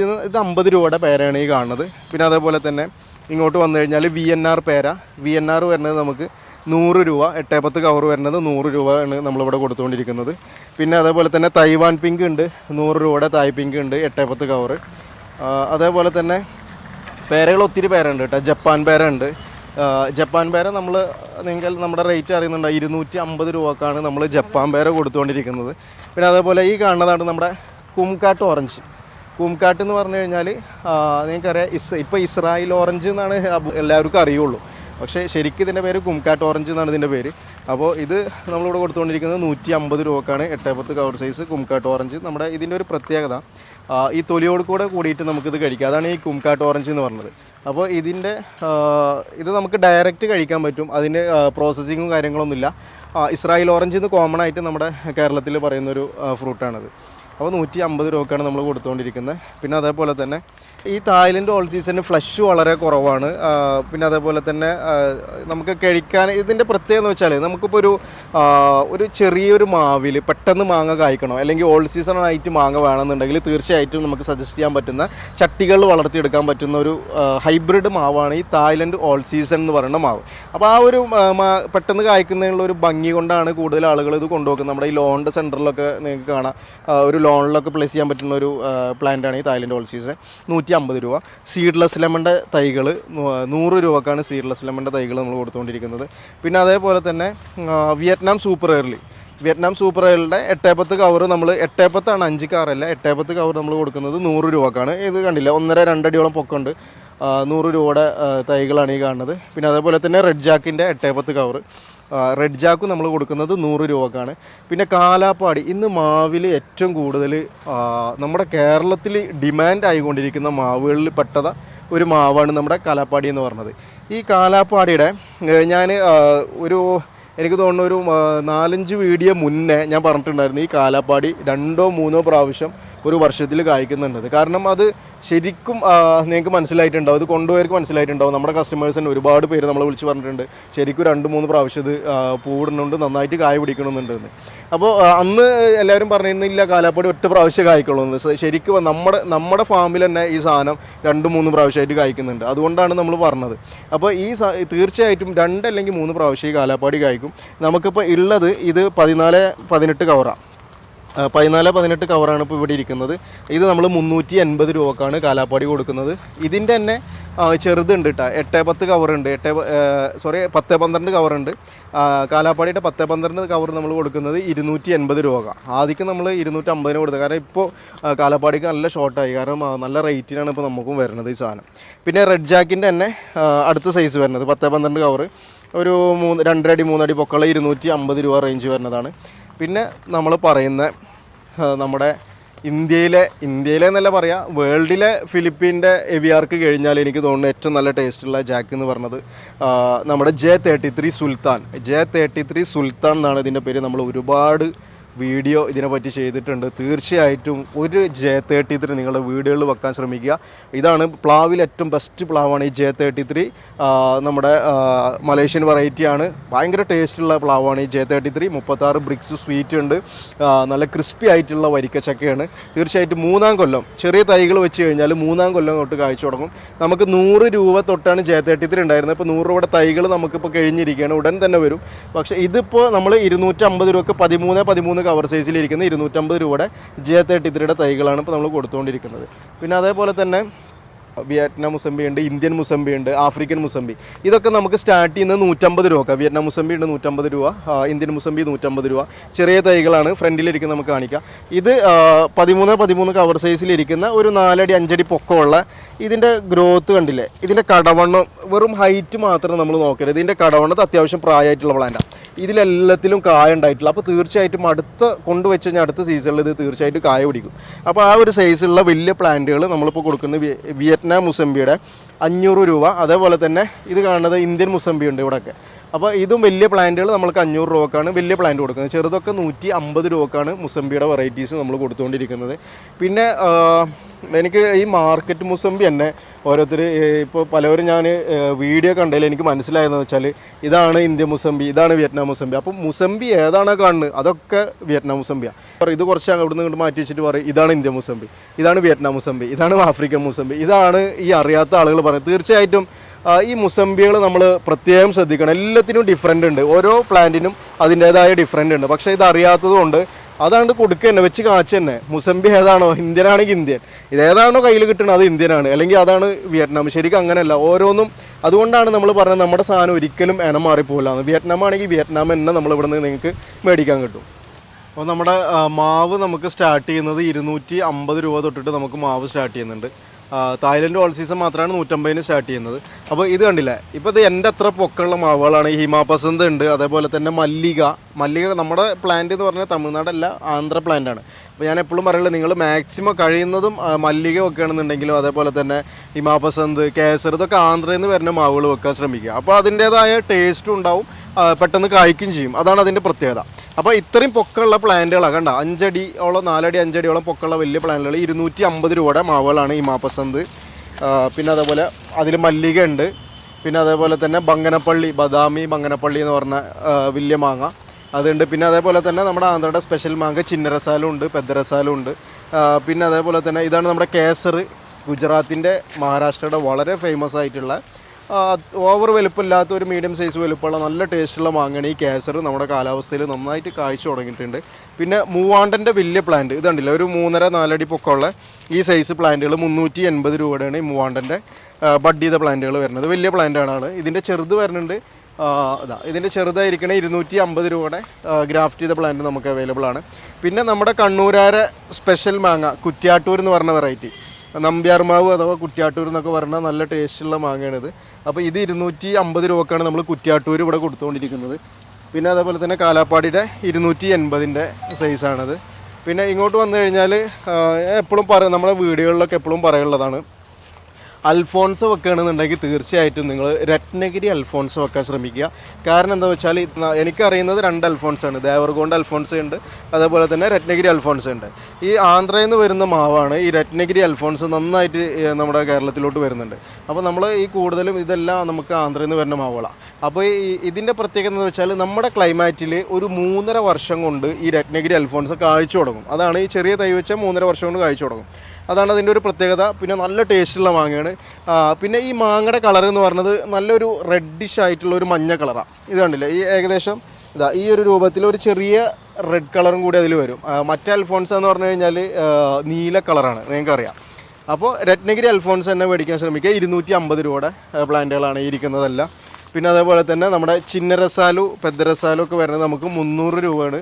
നിന്ന് ഇത് അമ്പത് രൂപയുടെ പേരയാണ് ഈ കാണുന്നത്. പിന്നെ അതേപോലെ തന്നെ ഇങ്ങോട്ട് വന്നു കഴിഞ്ഞാൽ വി എൻ ആർ പേര വി എൻ ആർ വരുന്നത് നമുക്ക് നൂറ് രൂപ എട്ടേ പത്ത് കവർ വരുന്നത് നൂറ് രൂപയാണ് നമ്മളിവിടെ കൊടുത്തുകൊണ്ടിരിക്കുന്നത്. പിന്നെ അതേപോലെ തന്നെ തൈവാൻ പിങ്ക് ഉണ്ട് നൂറ് രൂപയുടെ തായ് പിങ്ക് ഉണ്ട് എട്ടേ പത്ത് കവർ അതേപോലെ തന്നെ പേരകൾ ഒത്തിരി പേരുണ്ട് കേട്ടോ. ജപ്പാൻ പേരുണ്ട്. ജപ്പാൻ പേര നമ്മൾ നിങ്ങൾ നമ്മുടെ റേറ്റ് അറിയുന്നുണ്ട്? ഇരുന്നൂറ്റി അമ്പത് രൂപക്കാണ് നമ്മൾ ജപ്പാൻ പേര കൊടുത്തുകൊണ്ടിരിക്കുന്നത്. പിന്നെ അതേപോലെ ഈ കാണുന്നതാണ് നമ്മുടെ കുംകാട്ട് ഓറഞ്ച്. കുംകാട്ട് എന്ന് പറഞ്ഞു കഴിഞ്ഞാൽ നിങ്ങൾക്കറിയാം ഇസ് ഇപ്പോൾ ഇസ്രായേൽ ഓറഞ്ച് എന്നാണ് എല്ലാവർക്കും അറിയുള്ളൂ. പക്ഷേ ശരിക്കും ഇതിന്റെ പേര് കുംകാട്ട് ഓറഞ്ച് എന്നാണ് ഇതിന്റെ പേര്. അപ്പോൾ ഇത് നമ്മളിവിടെ കൊടുത്തുകൊണ്ടിരിക്കുന്നത് നൂറ്റി അമ്പത് രൂപക്കാണ്. എട്ടേപ്പത്ത് കവർ സൈസ് കുംകാട്ട് ഓറഞ്ച്. നമ്മുടെ ഇതിന്റെ ഒരു പ്രത്യേകത ഈ തൊലിയോട് കൂടെ കൂടിയിട്ട് നമുക്കിത് കഴിക്കാം. അതാണ് ഈ കുംകാട്ട് ഓറഞ്ച് എന്ന് പറഞ്ഞത്. അപ്പോൾ ഇതിന്റെ ഇത് നമുക്ക് ഡയറക്റ്റ് കഴിക്കാൻ പറ്റും. അതിന്റെ പ്രോസസ്സിങ്ങും കാര്യങ്ങളൊന്നുമില്ല ഇസ്രായേൽ ഓറഞ്ച് എന്ന് കോമൺ ആയിട്ട് നമ്മുടെ കേരളത്തിൽ പറയുന്നൊരു ഫ്രൂട്ടാണിത് അപ്പോൾ നൂറ്റി അമ്പത് രൂപക്കാണ് നമ്മൾ കൊടുത്തുകൊണ്ടിരിക്കുന്നത്. പിന്നെ അതേപോലെ തന്നെ ഈ തായ്ലൻഡ് ഓൾ സീസണിന് ഫ്ലഷ് വളരെ കുറവാണ്. പിന്നെ അതേപോലെ തന്നെ നമുക്ക് കഴിക്കാൻ ഇതിന്റെ പ്രത്യേകത എന്ന് വെച്ചാൽ നമുക്കിപ്പോൾ ഒരു ഒരു ചെറിയൊരു മാവിൽ പെട്ടെന്ന് മാങ്ങ കായ്ക്കണോ? അല്ലെങ്കിൽ ഓൾ സീസൺ ആയിട്ട് മാങ്ങ വേണമെന്നുണ്ടെങ്കിൽ തീർച്ചയായിട്ടും നമുക്ക് സജസ്റ്റ് ചെയ്യാൻ പറ്റുന്ന ചട്ടികളിൽ വളർത്തിയെടുക്കാൻ പറ്റുന്ന ഒരു ഹൈബ്രിഡ് മാവാണ് ഈ തായ്ലൻഡ് ഓൾ സീസൺ എന്ന് പറയുന്ന മാവ്. അപ്പോൾ ആ ഒരു പെട്ടെന്ന് കായ്ക്കുന്നതിനുള്ള ഒരു ഭംഗി കൊണ്ടാണ് കൂടുതൽ ആളുകൾ ഇത് കൊണ്ടുപോകുന്നത് നമ്മുടെ ഈ ലോണിന്റെ സെന്ററിലൊക്കെ നിങ്ങൾക്ക് കാണാം. ഒരു ലോണിലൊക്കെ പ്ലേസ് ചെയ്യാൻ പറ്റുന്ന ഒരു പ്ലാന്റാണ് ഈ തായ്ലൻഡ് ഓൾ സീസൺ നൂറ്റി അമ്പത് രൂപ. സീഡ്ലെസ് ലെമന്റെ തൈകൾ നൂറ് രൂപക്കാണ് സീഡ്ലെസ് ലെമന്റെ തൈകൾ നമ്മൾ കൊടുത്തുകൊണ്ടിരിക്കുന്നത് പിന്നെ അതേപോലെ തന്നെ Vietnam super early Vietnam super എയറിന്റെ എട്ടേപ്പത്ത് കവർ നമ്മൾ എട്ടേപ്പത്താണ് അഞ്ച് കാറല്ല എട്ടേപ്പത്ത് കവർ നമ്മൾ കൊടുക്കുന്നത് നൂറ് രൂപക്കാണ്. ഇത് കണ്ടില്ല ഒന്നര രണ്ടടിയോളം പൊക്കമുണ്ട്. നൂറ് രൂപയുടെ തൈകളാണ് ഈ കാണുന്നത്. പിന്നെ അതേപോലെ തന്നെ റെഡ് ജാക്കിന്റെ എട്ടേപ്പത്ത് കവർ റെഡ് ജാക്കും നമ്മൾ കൊടുക്കുന്നത് നൂറ് രൂപക്കാണ്. പിന്നെ കാലാപ്പാടി ഇന്ന് മാവിൽ ഏറ്റവും കൂടുതൽ നമ്മുടെ കേരളത്തിൽ ഡിമാൻഡ് ആയിക്കൊണ്ടിരിക്കുന്ന മാവുകളിൽ പെട്ടത ഒരു മാവാണ് നമ്മുടെ കാലാപ്പാടി എന്ന് പറഞ്ഞത്. ഈ കാലാപ്പാടിയുടെ ഞാൻ ഒരു എനിക്ക് തോന്നുന്ന ഒരു നാലഞ്ച് വീഡിയോ മുന്നേ ഞാൻ പറഞ്ഞിട്ടുണ്ടായിരുന്നു ഈ കാലാപ്പാടി രണ്ടോ മൂന്നോ പ്രാവശ്യം ഒരു വർഷത്തിൽ കായ്ക്കുന്നുണ്ട്. കാരണം അത് ശരിക്കും നിങ്ങൾക്ക് മനസ്സിലായിട്ടുണ്ടാവും അത് കൊണ്ടുപോയവർക്ക് മനസ്സിലായിട്ടുണ്ടാവും. നമ്മുടെ കസ്റ്റമേഴ്സിന് ഒരുപാട് പേര് നമ്മളെ വിളിച്ച് പറഞ്ഞിട്ടുണ്ട് ശരിക്കും രണ്ട് മൂന്ന് പ്രാവശ്യം ഇത് പൂവിടുന്നുണ്ട് നന്നായിട്ട് കായ പിടിക്കണമെന്നുണ്ടെന്ന്. അപ്പോൾ അന്ന് എല്ലാവരും പറഞ്ഞിരുന്നില്ല കാലാപ്പാടി ഒറ്റ പ്രാവശ്യം കായ്ക്കുള്ളൂ ശരിക്കും നമ്മുടെ നമ്മുടെ ഫാമിൽ തന്നെ ഈ സാധനം രണ്ട് മൂന്ന് പ്രാവശ്യമായിട്ട് കായ്ക്കുന്നുണ്ട്. അതുകൊണ്ടാണ് നമ്മൾ പറഞ്ഞത്. അപ്പോൾ ഈ തീർച്ചയായിട്ടും രണ്ട് അല്ലെങ്കിൽ മൂന്ന് പ്രാവശ്യം ഈ കാലാപ്പാടി കായ്ക്കും. നമുക്കിപ്പോൾ ഉള്ളത് ഇത് പതിനാല് പതിനെട്ട് കവറാണ് പതിനാല് പതിനെട്ട് കവറാണ് ഇപ്പോൾ ഇവിടെ ഇരിക്കുന്നത്. ഇത് നമ്മൾ മുന്നൂറ്റി എൺപത് രൂപക്കാണ് കാലാപ്പാടി കൊടുക്കുന്നത്. ഇതിന്റെ തന്നെ ചെറുതുണ്ട് കേട്ടോ എട്ട് പത്ത് കവറുണ്ട് എട്ട് സോറി പത്ത് പന്ത്രണ്ട് കവറുണ്ട് കാലാപ്പാടിയുടെ പത്ത് പന്ത്രണ്ട് കവർ നമ്മൾ കൊടുക്കുന്നത് ഇരുന്നൂറ്റി എൺപത് രൂപ ആദ്യം നമ്മൾ ഇരുന്നൂറ്റമ്പതിന് കൊടുത്തത്. കാരണം ഇപ്പോൾ കാലാപ്പാടിക്ക് നല്ല ഷോർട്ടായി കാരണം നല്ല റേറ്റിനാണ് ഇപ്പോൾ നമുക്കും വരുന്നത് ഈ സാധനം. പിന്നെ റെഡ് ജാക്കിന്റെ തന്നെ അടുത്ത സൈസ് വരുന്നത്. പത്ത് പന്ത്രണ്ട് കവർ ഒരു മൂന്ന് രണ്ടര അടി മൂന്നടി പൊക്കള ഇരുന്നൂറ്റി അമ്പത് രൂപ റേഞ്ച് വരുന്നതാണ്. പിന്നെ നമ്മൾ പറയുന്ന നമ്മുടെ ഇന്ത്യയിലെ ഇന്ത്യയിലെ എന്നല്ല പറയാ വേൾഡിലെ ഫിലിപ്പീന്റെ എവിയാർക്ക് കഴിഞ്ഞാൽ എനിക്ക് തോന്നുന്നു ഏറ്റവും നല്ല ടേസ്റ്റുള്ള ജാക്ക് എന്ന് പറഞ്ഞത് നമ്മുടെ ജെ തേർട്ടി ത്രീ സുൽത്താൻ. ജെ തേർട്ടി ത്രീ സുൽത്താൻ എന്നാണ് ഇതിന്റെ പേര്. നമ്മൾ ഒരുപാട് വീഡിയോ ഇതിനെപ്പറ്റി ചെയ്തിട്ടുണ്ട്. തീർച്ചയായിട്ടും ഒരു ജെ തേർട്ടി ത്രീ നിങ്ങളുടെ വീടുകളിൽ വെക്കാൻ ശ്രമിക്കുക. ഇതാണ് പ്ലാവിൽ ഏറ്റവും ബെസ്റ്റ് പ്ലാവാണ് ഈ ജെ തേർട്ടി ത്രീ നമ്മുടെ മലേഷ്യൻ വെറൈറ്റിയാണ് ഭയങ്കര ടേസ്റ്റുള്ള പ്ലാവാണ് ഈ ജെ തേർട്ടി ത്രീ മുപ്പത്താറ് ബ്രിക്സ് സ്വീറ്റ് ഉണ്ട്. നല്ല ക്രിസ്പി ആയിട്ടുള്ള വരിക്കച്ചക്കയാണ്. തീർച്ചയായിട്ടും മൂന്നാം കൊല്ലം ചെറിയ തൈകൾ വെച്ച് കഴിഞ്ഞാൽ മൂന്നാം കൊല്ലം തൊട്ട് കാഴ്ച തുടങ്ങും. നമുക്ക് നൂറ് രൂപ തൊട്ടാണ് ജെ തേർട്ടി ത്രീ ഉണ്ടായിരുന്നത്. ഇപ്പോൾ നൂറ് രൂപയുടെ തൈകൾ നമുക്കിപ്പോൾ കഴിഞ്ഞിരിക്കുകയാണ്. ഉടൻ തന്നെ വരും. പക്ഷേ ഇതിപ്പോൾ നമ്മൾ ഇരുന്നൂറ്റമ്പത് രൂപക്ക് പതിമൂന്ന് പതിമൂന്ന് കവർ സൈസിലിരിക്കുന്ന ഇരുന്നൂറ്റമ്പത് രൂപയുടെ ജെ തേർട്ടി ത്രീയുടെ തൈകളാണ് ഇപ്പോൾ നമ്മൾ കൊടുത്തുകൊണ്ടിരിക്കുന്നത് പിന്നെ അതേപോലെ തന്നെ വിയറ്റ്നാം മുസമ്പി ഉണ്ട് ഇന്ത്യൻ മുസമ്പി ഉണ്ട് ആഫ്രിക്കൻ മുസമ്പി. ഇതൊക്കെ നമുക്ക് സ്റ്റാർട്ട് ചെയ്യുന്നത് നൂറ്റമ്പത് രൂപ. വിയറ്റ്നാം മുസമ്പി ഉണ്ട് നൂറ്റമ്പത് രൂപ ഇന്ത്യൻ മുസമ്പി നൂറ്റമ്പത് രൂപ. ചെറിയ തൈകളാണ് ഫ്രണ്ടിലിരിക്കുന്ന നമുക്ക് കാണിക്കാം. ഇത് പതിമൂന്ന് പതിമൂന്ന് കവർ സൈസിലിരിക്കുന്ന ഒരു നാലടി അഞ്ചടി പൊക്കമുള്ള ഇതിന്റെ ഗ്രോത്ത് കണ്ടില്ലേ? ഇതിന്റെ കടവണ്ണം വെറും ഹൈറ്റ് മാത്രം നമ്മൾ നോക്കരുത്. ഇതിന്റെ കടവണ്ണത്ത് അത്യാവശ്യം പ്രായമായിട്ടുള്ള പ്ലാന്റാണ് ഇതിലെല്ലാത്തിലും കായ ഉണ്ടായിട്ടില്ല. അപ്പോൾ തീർച്ചയായിട്ടും അടുത്ത കൊണ്ടുവച്ച് കഴിഞ്ഞാൽ അടുത്ത സീസണിൽ ഇത് തീർച്ചയായിട്ടും കായ പിടിക്കും. അപ്പോൾ ആ ഒരു സൈസുള്ള വലിയ പ്ലാന്റുകൾ നമ്മളിപ്പോൾ കൊടുക്കുന്നത് വിയ- വിയറ്റ്നാം മുസമ്പിയുടെ അഞ്ഞൂറ് രൂപ. അതേപോലെ തന്നെ ഇത് കാണുന്നത് ഇന്ത്യൻ മുസംബി ഉണ്ട് ഇവിടെയൊക്കെ അപ്പോൾ ഇതും വലിയ പ്ലാന്റുകൾ നമ്മൾക്ക് അഞ്ഞൂറ് രൂപക്കാണ് വലിയ പ്ലാന്റ് കൊടുക്കുന്നത്. ചെറുതൊക്കെ നൂറ്റി അമ്പത് രൂപക്കാണ് മുസംബിയുടെ വെറൈറ്റീസ് നമ്മൾ കൊടുത്തുകൊണ്ടിരിക്കുന്നത്. പിന്നെ എനിക്ക് ഈ മാർക്കറ്റ് മുസംബി തന്നെ ഓരോരുത്തർ ഇപ്പോൾ പലവരും ഞാൻ വീഡിയോ കണ്ടതിൽ എനിക്ക് മനസ്സിലായതെന്ന് വെച്ചാൽ ഇതാണ് ഇന്ത്യ മുസംബി ഇതാണ് വിയറ്റ്നാം മുസംബി അപ്പോൾ മുസംബി ഏതാണോ കാണുന്നത് അതൊക്കെ വിയറ്റ്നാം മുസംബിയാണ് ഇത് കുറച്ച് അവിടെ നിന്ന് ഇങ്ങോട്ട് മാറ്റി വെച്ചിട്ട് പറയും ഇതാണ് ഇന്ത്യ മുസംബി ഇതാണ് വിയറ്റ്നാം മുസംബി ഇതാണ് ആഫ്രിക്കൻ മുസംബി ഇതാണ് ഈ അറിയാത്ത ആളുകൾ പറയുന്നത്. തീർച്ചയായിട്ടും ഈ മുസമ്പികൾ നമ്മൾ പ്രത്യേകം ശ്രദ്ധിക്കണം. എല്ലാത്തിനും ഡിഫറെന്റ് ഉണ്ട്. ഓരോ പ്ലാന്റിനും അതിന്റേതായ ഡിഫറെന്റ് ഉണ്ട്. പക്ഷേ ഇത് അറിയാത്തതുകൊണ്ട് അതാണ്ട് കൊടുക്കുക തന്നെ വെച്ച് കാച്ച് തന്നെ. മുസമ്പി ഏതാണോ? ഇന്ത്യൻ. ആണെങ്കിൽ ഇന്ത്യൻ ഇതേതാണോ കയ്യിൽ കിട്ടുന്നത് അത് ഇന്ത്യനാണ്. അല്ലെങ്കിൽ അതാണ് വിയറ്റ്നാം. ശരിക്കും അങ്ങനെയല്ല. ഓരോന്നും അതുകൊണ്ടാണ് നമ്മൾ പറഞ്ഞത് നമ്മുടെ സാധനം ഒരിക്കലും ഇനം മാറിപ്പോകില്ല വിയറ്റ്നാം ആണെങ്കിൽ വിയറ്റ്നാം തന്നെ നമ്മൾ ഇവിടെ നിന്ന് നിങ്ങൾക്ക് മേടിക്കാൻ കിട്ടും. അപ്പോൾ നമ്മുടെ മാവ് നമുക്ക് സ്റ്റാർട്ട് ചെയ്യുന്നത് ഇരുന്നൂറ്റി അമ്പത് രൂപ തൊട്ടിട്ട് നമുക്ക് മാവ് സ്റ്റാർട്ട് ചെയ്യുന്നുണ്ട്. തായ്ലൻഡ് ഓൾ സീസൺ മാത്രമാണ് നൂറ്റമ്പതിന് സ്റ്റാർട്ട് ചെയ്യുന്നത്. അപ്പോൾ ഇത് കണ്ടില്ല? ഇപ്പോൾ ഇത് എന്റെ അത്ര പൊക്കമുള്ള മാവുകളാണ് ഹിമാപസന്ത് ഉണ്ട് അതേപോലെ തന്നെ മല്ലിക. മല്ലിക നമ്മുടെ പ്ലാന്റ് എന്ന് പറഞ്ഞാൽ തമിഴ്നാടല്ല ആന്ധ്ര പ്ലാന്റാണ് അപ്പോൾ ഞാൻ എപ്പോഴും പറയുള്ളത് നിങ്ങൾ മാക്സിമം കഴിയുന്നതും മല്ലിക വെക്കുകയാണെന്നുണ്ടെങ്കിലും അതേപോലെ തന്നെ ഹിമാപസന്ത് കേസർ ഇതൊക്കെ ആന്ധ്രയിൽ നിന്ന് വരുന്ന മാവുകൾ വെക്കാൻ ശ്രമിക്കുക. അപ്പോൾ അതിന്റേതായ ടേസ്റ്റും ഉണ്ടാവും പെട്ടെന്ന് കായ്ക്കും ചെയ്യും. അതാണ് അതിന്റെ പ്രത്യേകത. അപ്പോൾ ഇത്രയും പൊക്കമുള്ള പ്ലാന്റുകളാണ് കണ്ട? അഞ്ചടിയോളം നാലടി അഞ്ചടിയോളം പൊക്കമുള്ള വലിയ പ്ലാന്റുകൾ ഇരുന്നൂറ്റി അമ്പത് രൂപയുടെ മാവുകളാണ് ഈ മാപ്പസന്ത്. പിന്നെ അതേപോലെ അതിൽ മല്ലിക ഉണ്ട് പിന്നെ അതേപോലെ തന്നെ ബങ്ങനപ്പള്ളി ബദാമി ബങ്ങനപ്പള്ളി എന്ന് പറഞ്ഞ വലിയ മാങ്ങ. അതുണ്ട്. പിന്നെ അതേപോലെ തന്നെ നമ്മുടെ ആന്ധ്രയുടെ സ്പെഷ്യൽ മാങ്ങ ചിന്നരസാലും ഉണ്ട് പെദ്ദരസാലും ഉണ്ട്. പിന്നെ അതേപോലെ തന്നെ ഇതാണ് നമ്മുടെ കേസർ ഗുജറാത്തിന്റെ മഹാരാഷ്ട്രയുടെ വളരെ ഫേമസ് ആയിട്ടുള്ള ഓവർ വലുപ്പമില്ലാത്ത ഒരു മീഡിയം സൈസ് വലുപ്പമുള്ള നല്ല ടേസ്റ്റുള്ള മാങ്ങണി കേസർ. നമ്മുടെ കാലാവസ്ഥയിൽ നന്നായിട്ട് കാഴ്ച തുടങ്ങിയിട്ടുണ്ട്. പിന്നെ മൂവാണ്ടന്റെ വലിയ പ്ലാന്റ് ഇതുണ്ടല്ലോ ഒരു മൂന്നര നാലടി പൊക്കമുള്ള ഈ സൈസ് പ്ലാന്റുകൾ മുന്നൂറ്റി എൺപത് രൂപയുടെയാണ് ഈ മൂവാണ്ടന്റെ ബഡ് ചെയ്ത പ്ലാന്റുകൾ വരുന്നത്. വലിയ പ്ലാന്റാണ് ഇതിന്റെ ചെറുത് വരുന്നുണ്ട്. ഇതാ ഇതിന്റെ ചെറുതായിരിക്കണ ഇരുന്നൂറ്റി അമ്പത് രൂപയുടെ ഗ്രാഫ്റ്റ് ചെയ്ത പ്ലാന്റ് നമുക്ക് അവൈലബിൾ ആണ്. പിന്നെ നമ്മുടെ കണ്ണൂരാര സ്പെഷ്യൽ മാങ്ങ കുറ്റ്യാട്ടൂർ എന്ന് പറഞ്ഞ വെറൈറ്റി നമ്പ്യാർമാവ് അഥവാ കുറ്റ്യാട്ടൂർ എന്നൊക്കെ പറഞ്ഞാൽ നല്ല ടേസ്റ്റുള്ള മാങ്ങയാണിത്. അപ്പോൾ ഇത് ഇരുന്നൂറ്റി അമ്പത് രൂപക്കാണ് നമ്മൾ കുറ്റ്യാട്ടൂർ ഇവിടെ കൊടുത്തുകൊണ്ടിരിക്കുന്നത്. പിന്നെ അതേപോലെ തന്നെ കാലാപ്പാടിയുടെ ഇരുന്നൂറ്റി എൺപതിന്റെ സൈസാണത് പിന്നെ ഇങ്ങോട്ട് വന്നു കഴിഞ്ഞാൽ എപ്പോഴും പറ നമ്മളെ വീടുകളിലൊക്കെ എപ്പോഴും പറയുള്ളതാണ് അൽഫോൺസ് വെക്കുകയാണെന്നുണ്ടെങ്കിൽ തീർച്ചയായിട്ടും നിങ്ങൾ രത്നഗിരി അൽഫോൺസ് വെക്കാൻ ശ്രമിക്കുക. കാരണം എന്താ വെച്ചാൽ എനിക്കറിയുന്നത് രണ്ട് അൽഫോൺസ് ആണ്. ദേവർഗോണ്ട് അൽഫോൺസ് ഉണ്ട്. അതേപോലെ തന്നെ രത്നഗിരി അൽഫോൺസ് ഉണ്ട്. ഈ ആന്ധ്രയിൽ നിന്ന് വരുന്ന മാവാണ് ഈ രത്നഗിരി അൽഫോൺസ് നന്നായിട്ട് നമ്മുടെ കേരളത്തിലോട്ട് വരുന്നുണ്ട്. അപ്പോൾ നമ്മൾ ഈ കൂടുതലും ഇതെല്ലാം നമുക്ക് ആന്ധ്രയിൽ നിന്ന് വരുന്ന മാവുകളാണ് അപ്പോൾ ഈ ഇതിന്റെ പ്രത്യേകത എന്ന് വെച്ചാൽ നമ്മുടെ ക്ലൈമാറ്റിൽ ഒരു മൂന്നര വർഷം കൊണ്ട് ഈ രത്നഗിരി അൽഫോൺസ് കാഴ്ച തുടങ്ങും. അതാണ് ഈ ചെറിയ തൈ വെച്ച മൂന്നര വർഷം കൊണ്ട് കാഴ്ച തുടങ്ങും. അതാണ് അതിന്റെ ഒരു പ്രത്യേകത. പിന്നെ നല്ല ടേസ്റ്റുള്ള മാങ്ങയാണ്. പിന്നെ ഈ മാങ്ങയുടെ കളർ എന്ന് പറഞ്ഞത് നല്ലൊരു റെഡിഷ് ആയിട്ടുള്ള ഒരു മഞ്ഞ കളറാണ് ഇത് കണ്ടില്ലേ? ഈ ഏകദേശം ഇതാ ഈ ഒരു രൂപത്തിൽ ഒരു ചെറിയ റെഡ് കളറും കൂടി അതിൽ വരും. മറ്റേ അൽഫോൺസ് എന്ന് പറഞ്ഞു കഴിഞ്ഞാൽ നീല കളറാണ്. നിങ്ങൾക്കറിയാം. അപ്പോൾ രത്നഗിരി അൽഫോൺസ് തന്നെ മേടിക്കാൻ ശ്രമിക്കുക. ഇരുന്നൂറ്റി അമ്പത് രൂപയുടെ പ്ലാന്റുകളാണ് ഇരിക്കുന്നതെല്ലാം. പിന്നെ അതേപോലെ തന്നെ നമ്മുടെ ചിന്നരസാലു പെദ്ദരസാലു ഒക്കെ വരുന്നത് നമുക്ക് മുന്നൂറ് രൂപയാണ്.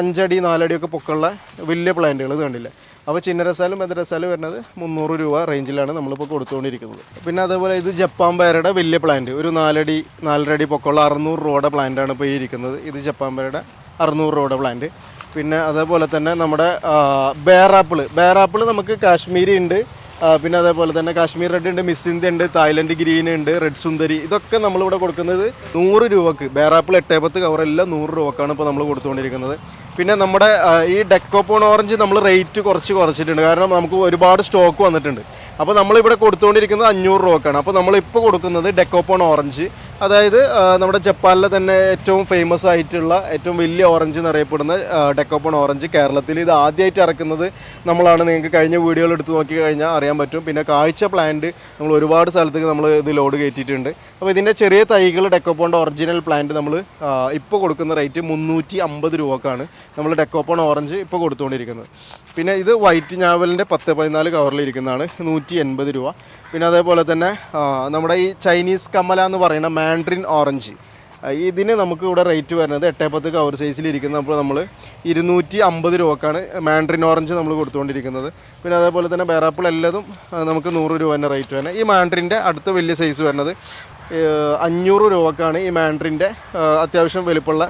അഞ്ചടി നാലടിയൊക്കെ പൊക്കമുള്ള വലിയ പ്ലാന്റുകൾ ഇത് കണ്ടില്ലേ? അപ്പോൾ ചിന്നരസാലും പെദ്ദരസാലും വരുന്നത് മുന്നൂറ് രൂപ റേഞ്ചിലാണ് നമ്മളിപ്പോൾ കൊടുത്തുകൊണ്ടിരിക്കുന്നത്. പിന്നെ അതേപോലെ ഇത് ജപ്പാൻ പേരയുടെ വലിയ പ്ലാന്റ് ഒരു നാലടി നാലര അടി പൊക്കമുള്ള അറുന്നൂറ് രൂപയുടെ പ്ലാന്റാണ് ഇപ്പോൾ ഈ ഇരിക്കുന്നത്. ഇത് ജപ്പാൻ പേരയുടെ അറുന്നൂറ് രൂപയുടെ പ്ലാന്റ് പിന്നെ അതേപോലെ തന്നെ നമ്മുടെ ബേറാപ്പിൾ ബേറാപ്പിൾ നമുക്ക് കാശ്മീരി ഉണ്ട്. പിന്നെ അതേപോലെ തന്നെ കാശ്മീർ റെഡ് ഉണ്ട് മിസ് ഇന്ത്യ ഉണ്ട് തായ്ലൻഡ് ഗ്രീൻ ഉണ്ട് റെഡ് സുന്ദരി ഇതൊക്കെ നമ്മളിവിടെ കൊടുക്കുന്നത് നൂറ് രൂപക്ക്. ബേറാപ്പിൾ എട്ടേ പത്ത് കവറെല്ലാം നൂറ് രൂപക്കാണ് ഇപ്പോൾ നമ്മൾ കൊടുത്തുകൊണ്ടിരിക്കുന്നത്. പിന്നെ നമ്മുടെ ഈ ഡെക്കോപ്പോൺ ഓറഞ്ച് നമ്മൾ റേറ്റ് കുറച്ച് കുറച്ചിട്ടുണ്ട്. കാരണം നമുക്ക് ഒരുപാട് സ്റ്റോക്ക് വന്നിട്ടുണ്ട്. അപ്പോൾ നമ്മളിവിടെ കൊടുത്തുകൊണ്ടിരിക്കുന്നത് അഞ്ഞൂറ് രൂപക്കാണ്. അപ്പോൾ നമ്മളിപ്പോൾ കൊടുക്കുന്നത് ഡെക്കോപ്പോൺ ഓറഞ്ച് അതായത് നമ്മുടെ ജപ്പാനിലെ തന്നെ ഏറ്റവും ഫേമസ് ആയിട്ടുള്ള ഏറ്റവും വലിയ ഓറഞ്ച് എന്നറിയപ്പെടുന്ന ഡെക്കോപ്പൺ ഓറഞ്ച് കേരളത്തിൽ. ഇത് ആദ്യമായിട്ട് ഇറക്കുന്നത് നമ്മളാണ്. നിങ്ങൾക്ക് കഴിഞ്ഞ വീഡിയോകൾ എടുത്ത് നോക്കി കഴിഞ്ഞാൽ അറിയാൻ പറ്റും. പിന്നെ കാഴ്ച പ്ലാന്റ് നമ്മൾ ഒരുപാട് സ്ഥലത്തേക്ക് നമ്മൾ ഇത് ലോഡ് കയറ്റിയിട്ടുണ്ട്. അപ്പോൾ ഇതിന്റെ ചെറിയ തൈകൾ ഡെക്കോപ്പോണിന്റെ ഒറിജിനൽ പ്ലാന്റ് നമ്മൾ ഇപ്പോൾ കൊടുക്കുന്ന റേറ്റ് മുന്നൂറ്റി അമ്പത് രൂപക്കാണ് നമ്മൾ ഡെക്കോപ്പോൺ ഓറഞ്ച് ഇപ്പോൾ കൊടുത്തുകൊണ്ടിരിക്കുന്നത്. പിന്നെ ഇത് വൈറ്റ് ഞാവലിന്റെ പത്ത് പതിനാല് കവറിൽ ഇരിക്കുന്നതാണ്. നൂറ്റി എൺപത് രൂപ. പിന്നെ അതേപോലെ തന്നെ നമ്മുടെ ഈ ചൈനീസ് കമല എന്ന് പറയുന്ന മാൻഡ്രിൻ ഓറഞ്ച്. ഇതിന് നമുക്ക് ഇവിടെ റേറ്റ് വരുന്നത് എട്ടേ പത്ത് കവർ സൈസിൽ ഇരിക്കുന്ന അപ്പോൾ നമ്മൾ ഇരുന്നൂറ്റി അമ്പത് രൂപക്കാണ് മാൻഡ്രിൻ ഓറഞ്ച് നമ്മൾ കൊടുത്തുകൊണ്ടിരിക്കുന്നത്. പിന്നെ അതേപോലെ തന്നെ ബേറാപ്പിൾ എല്ലാതും നമുക്ക് നൂറ് രൂപ തന്നെ റേറ്റ് വരുന്നത്. ഈ മാൻഡ്രിന്റെ അടുത്ത വലിയ സൈസ് വരുന്നത് അഞ്ഞൂറ് രൂപക്കാണ് ഈ മാൻഡ്രിന്റെ അത്യാവശ്യം വലുപ്പമുള്ള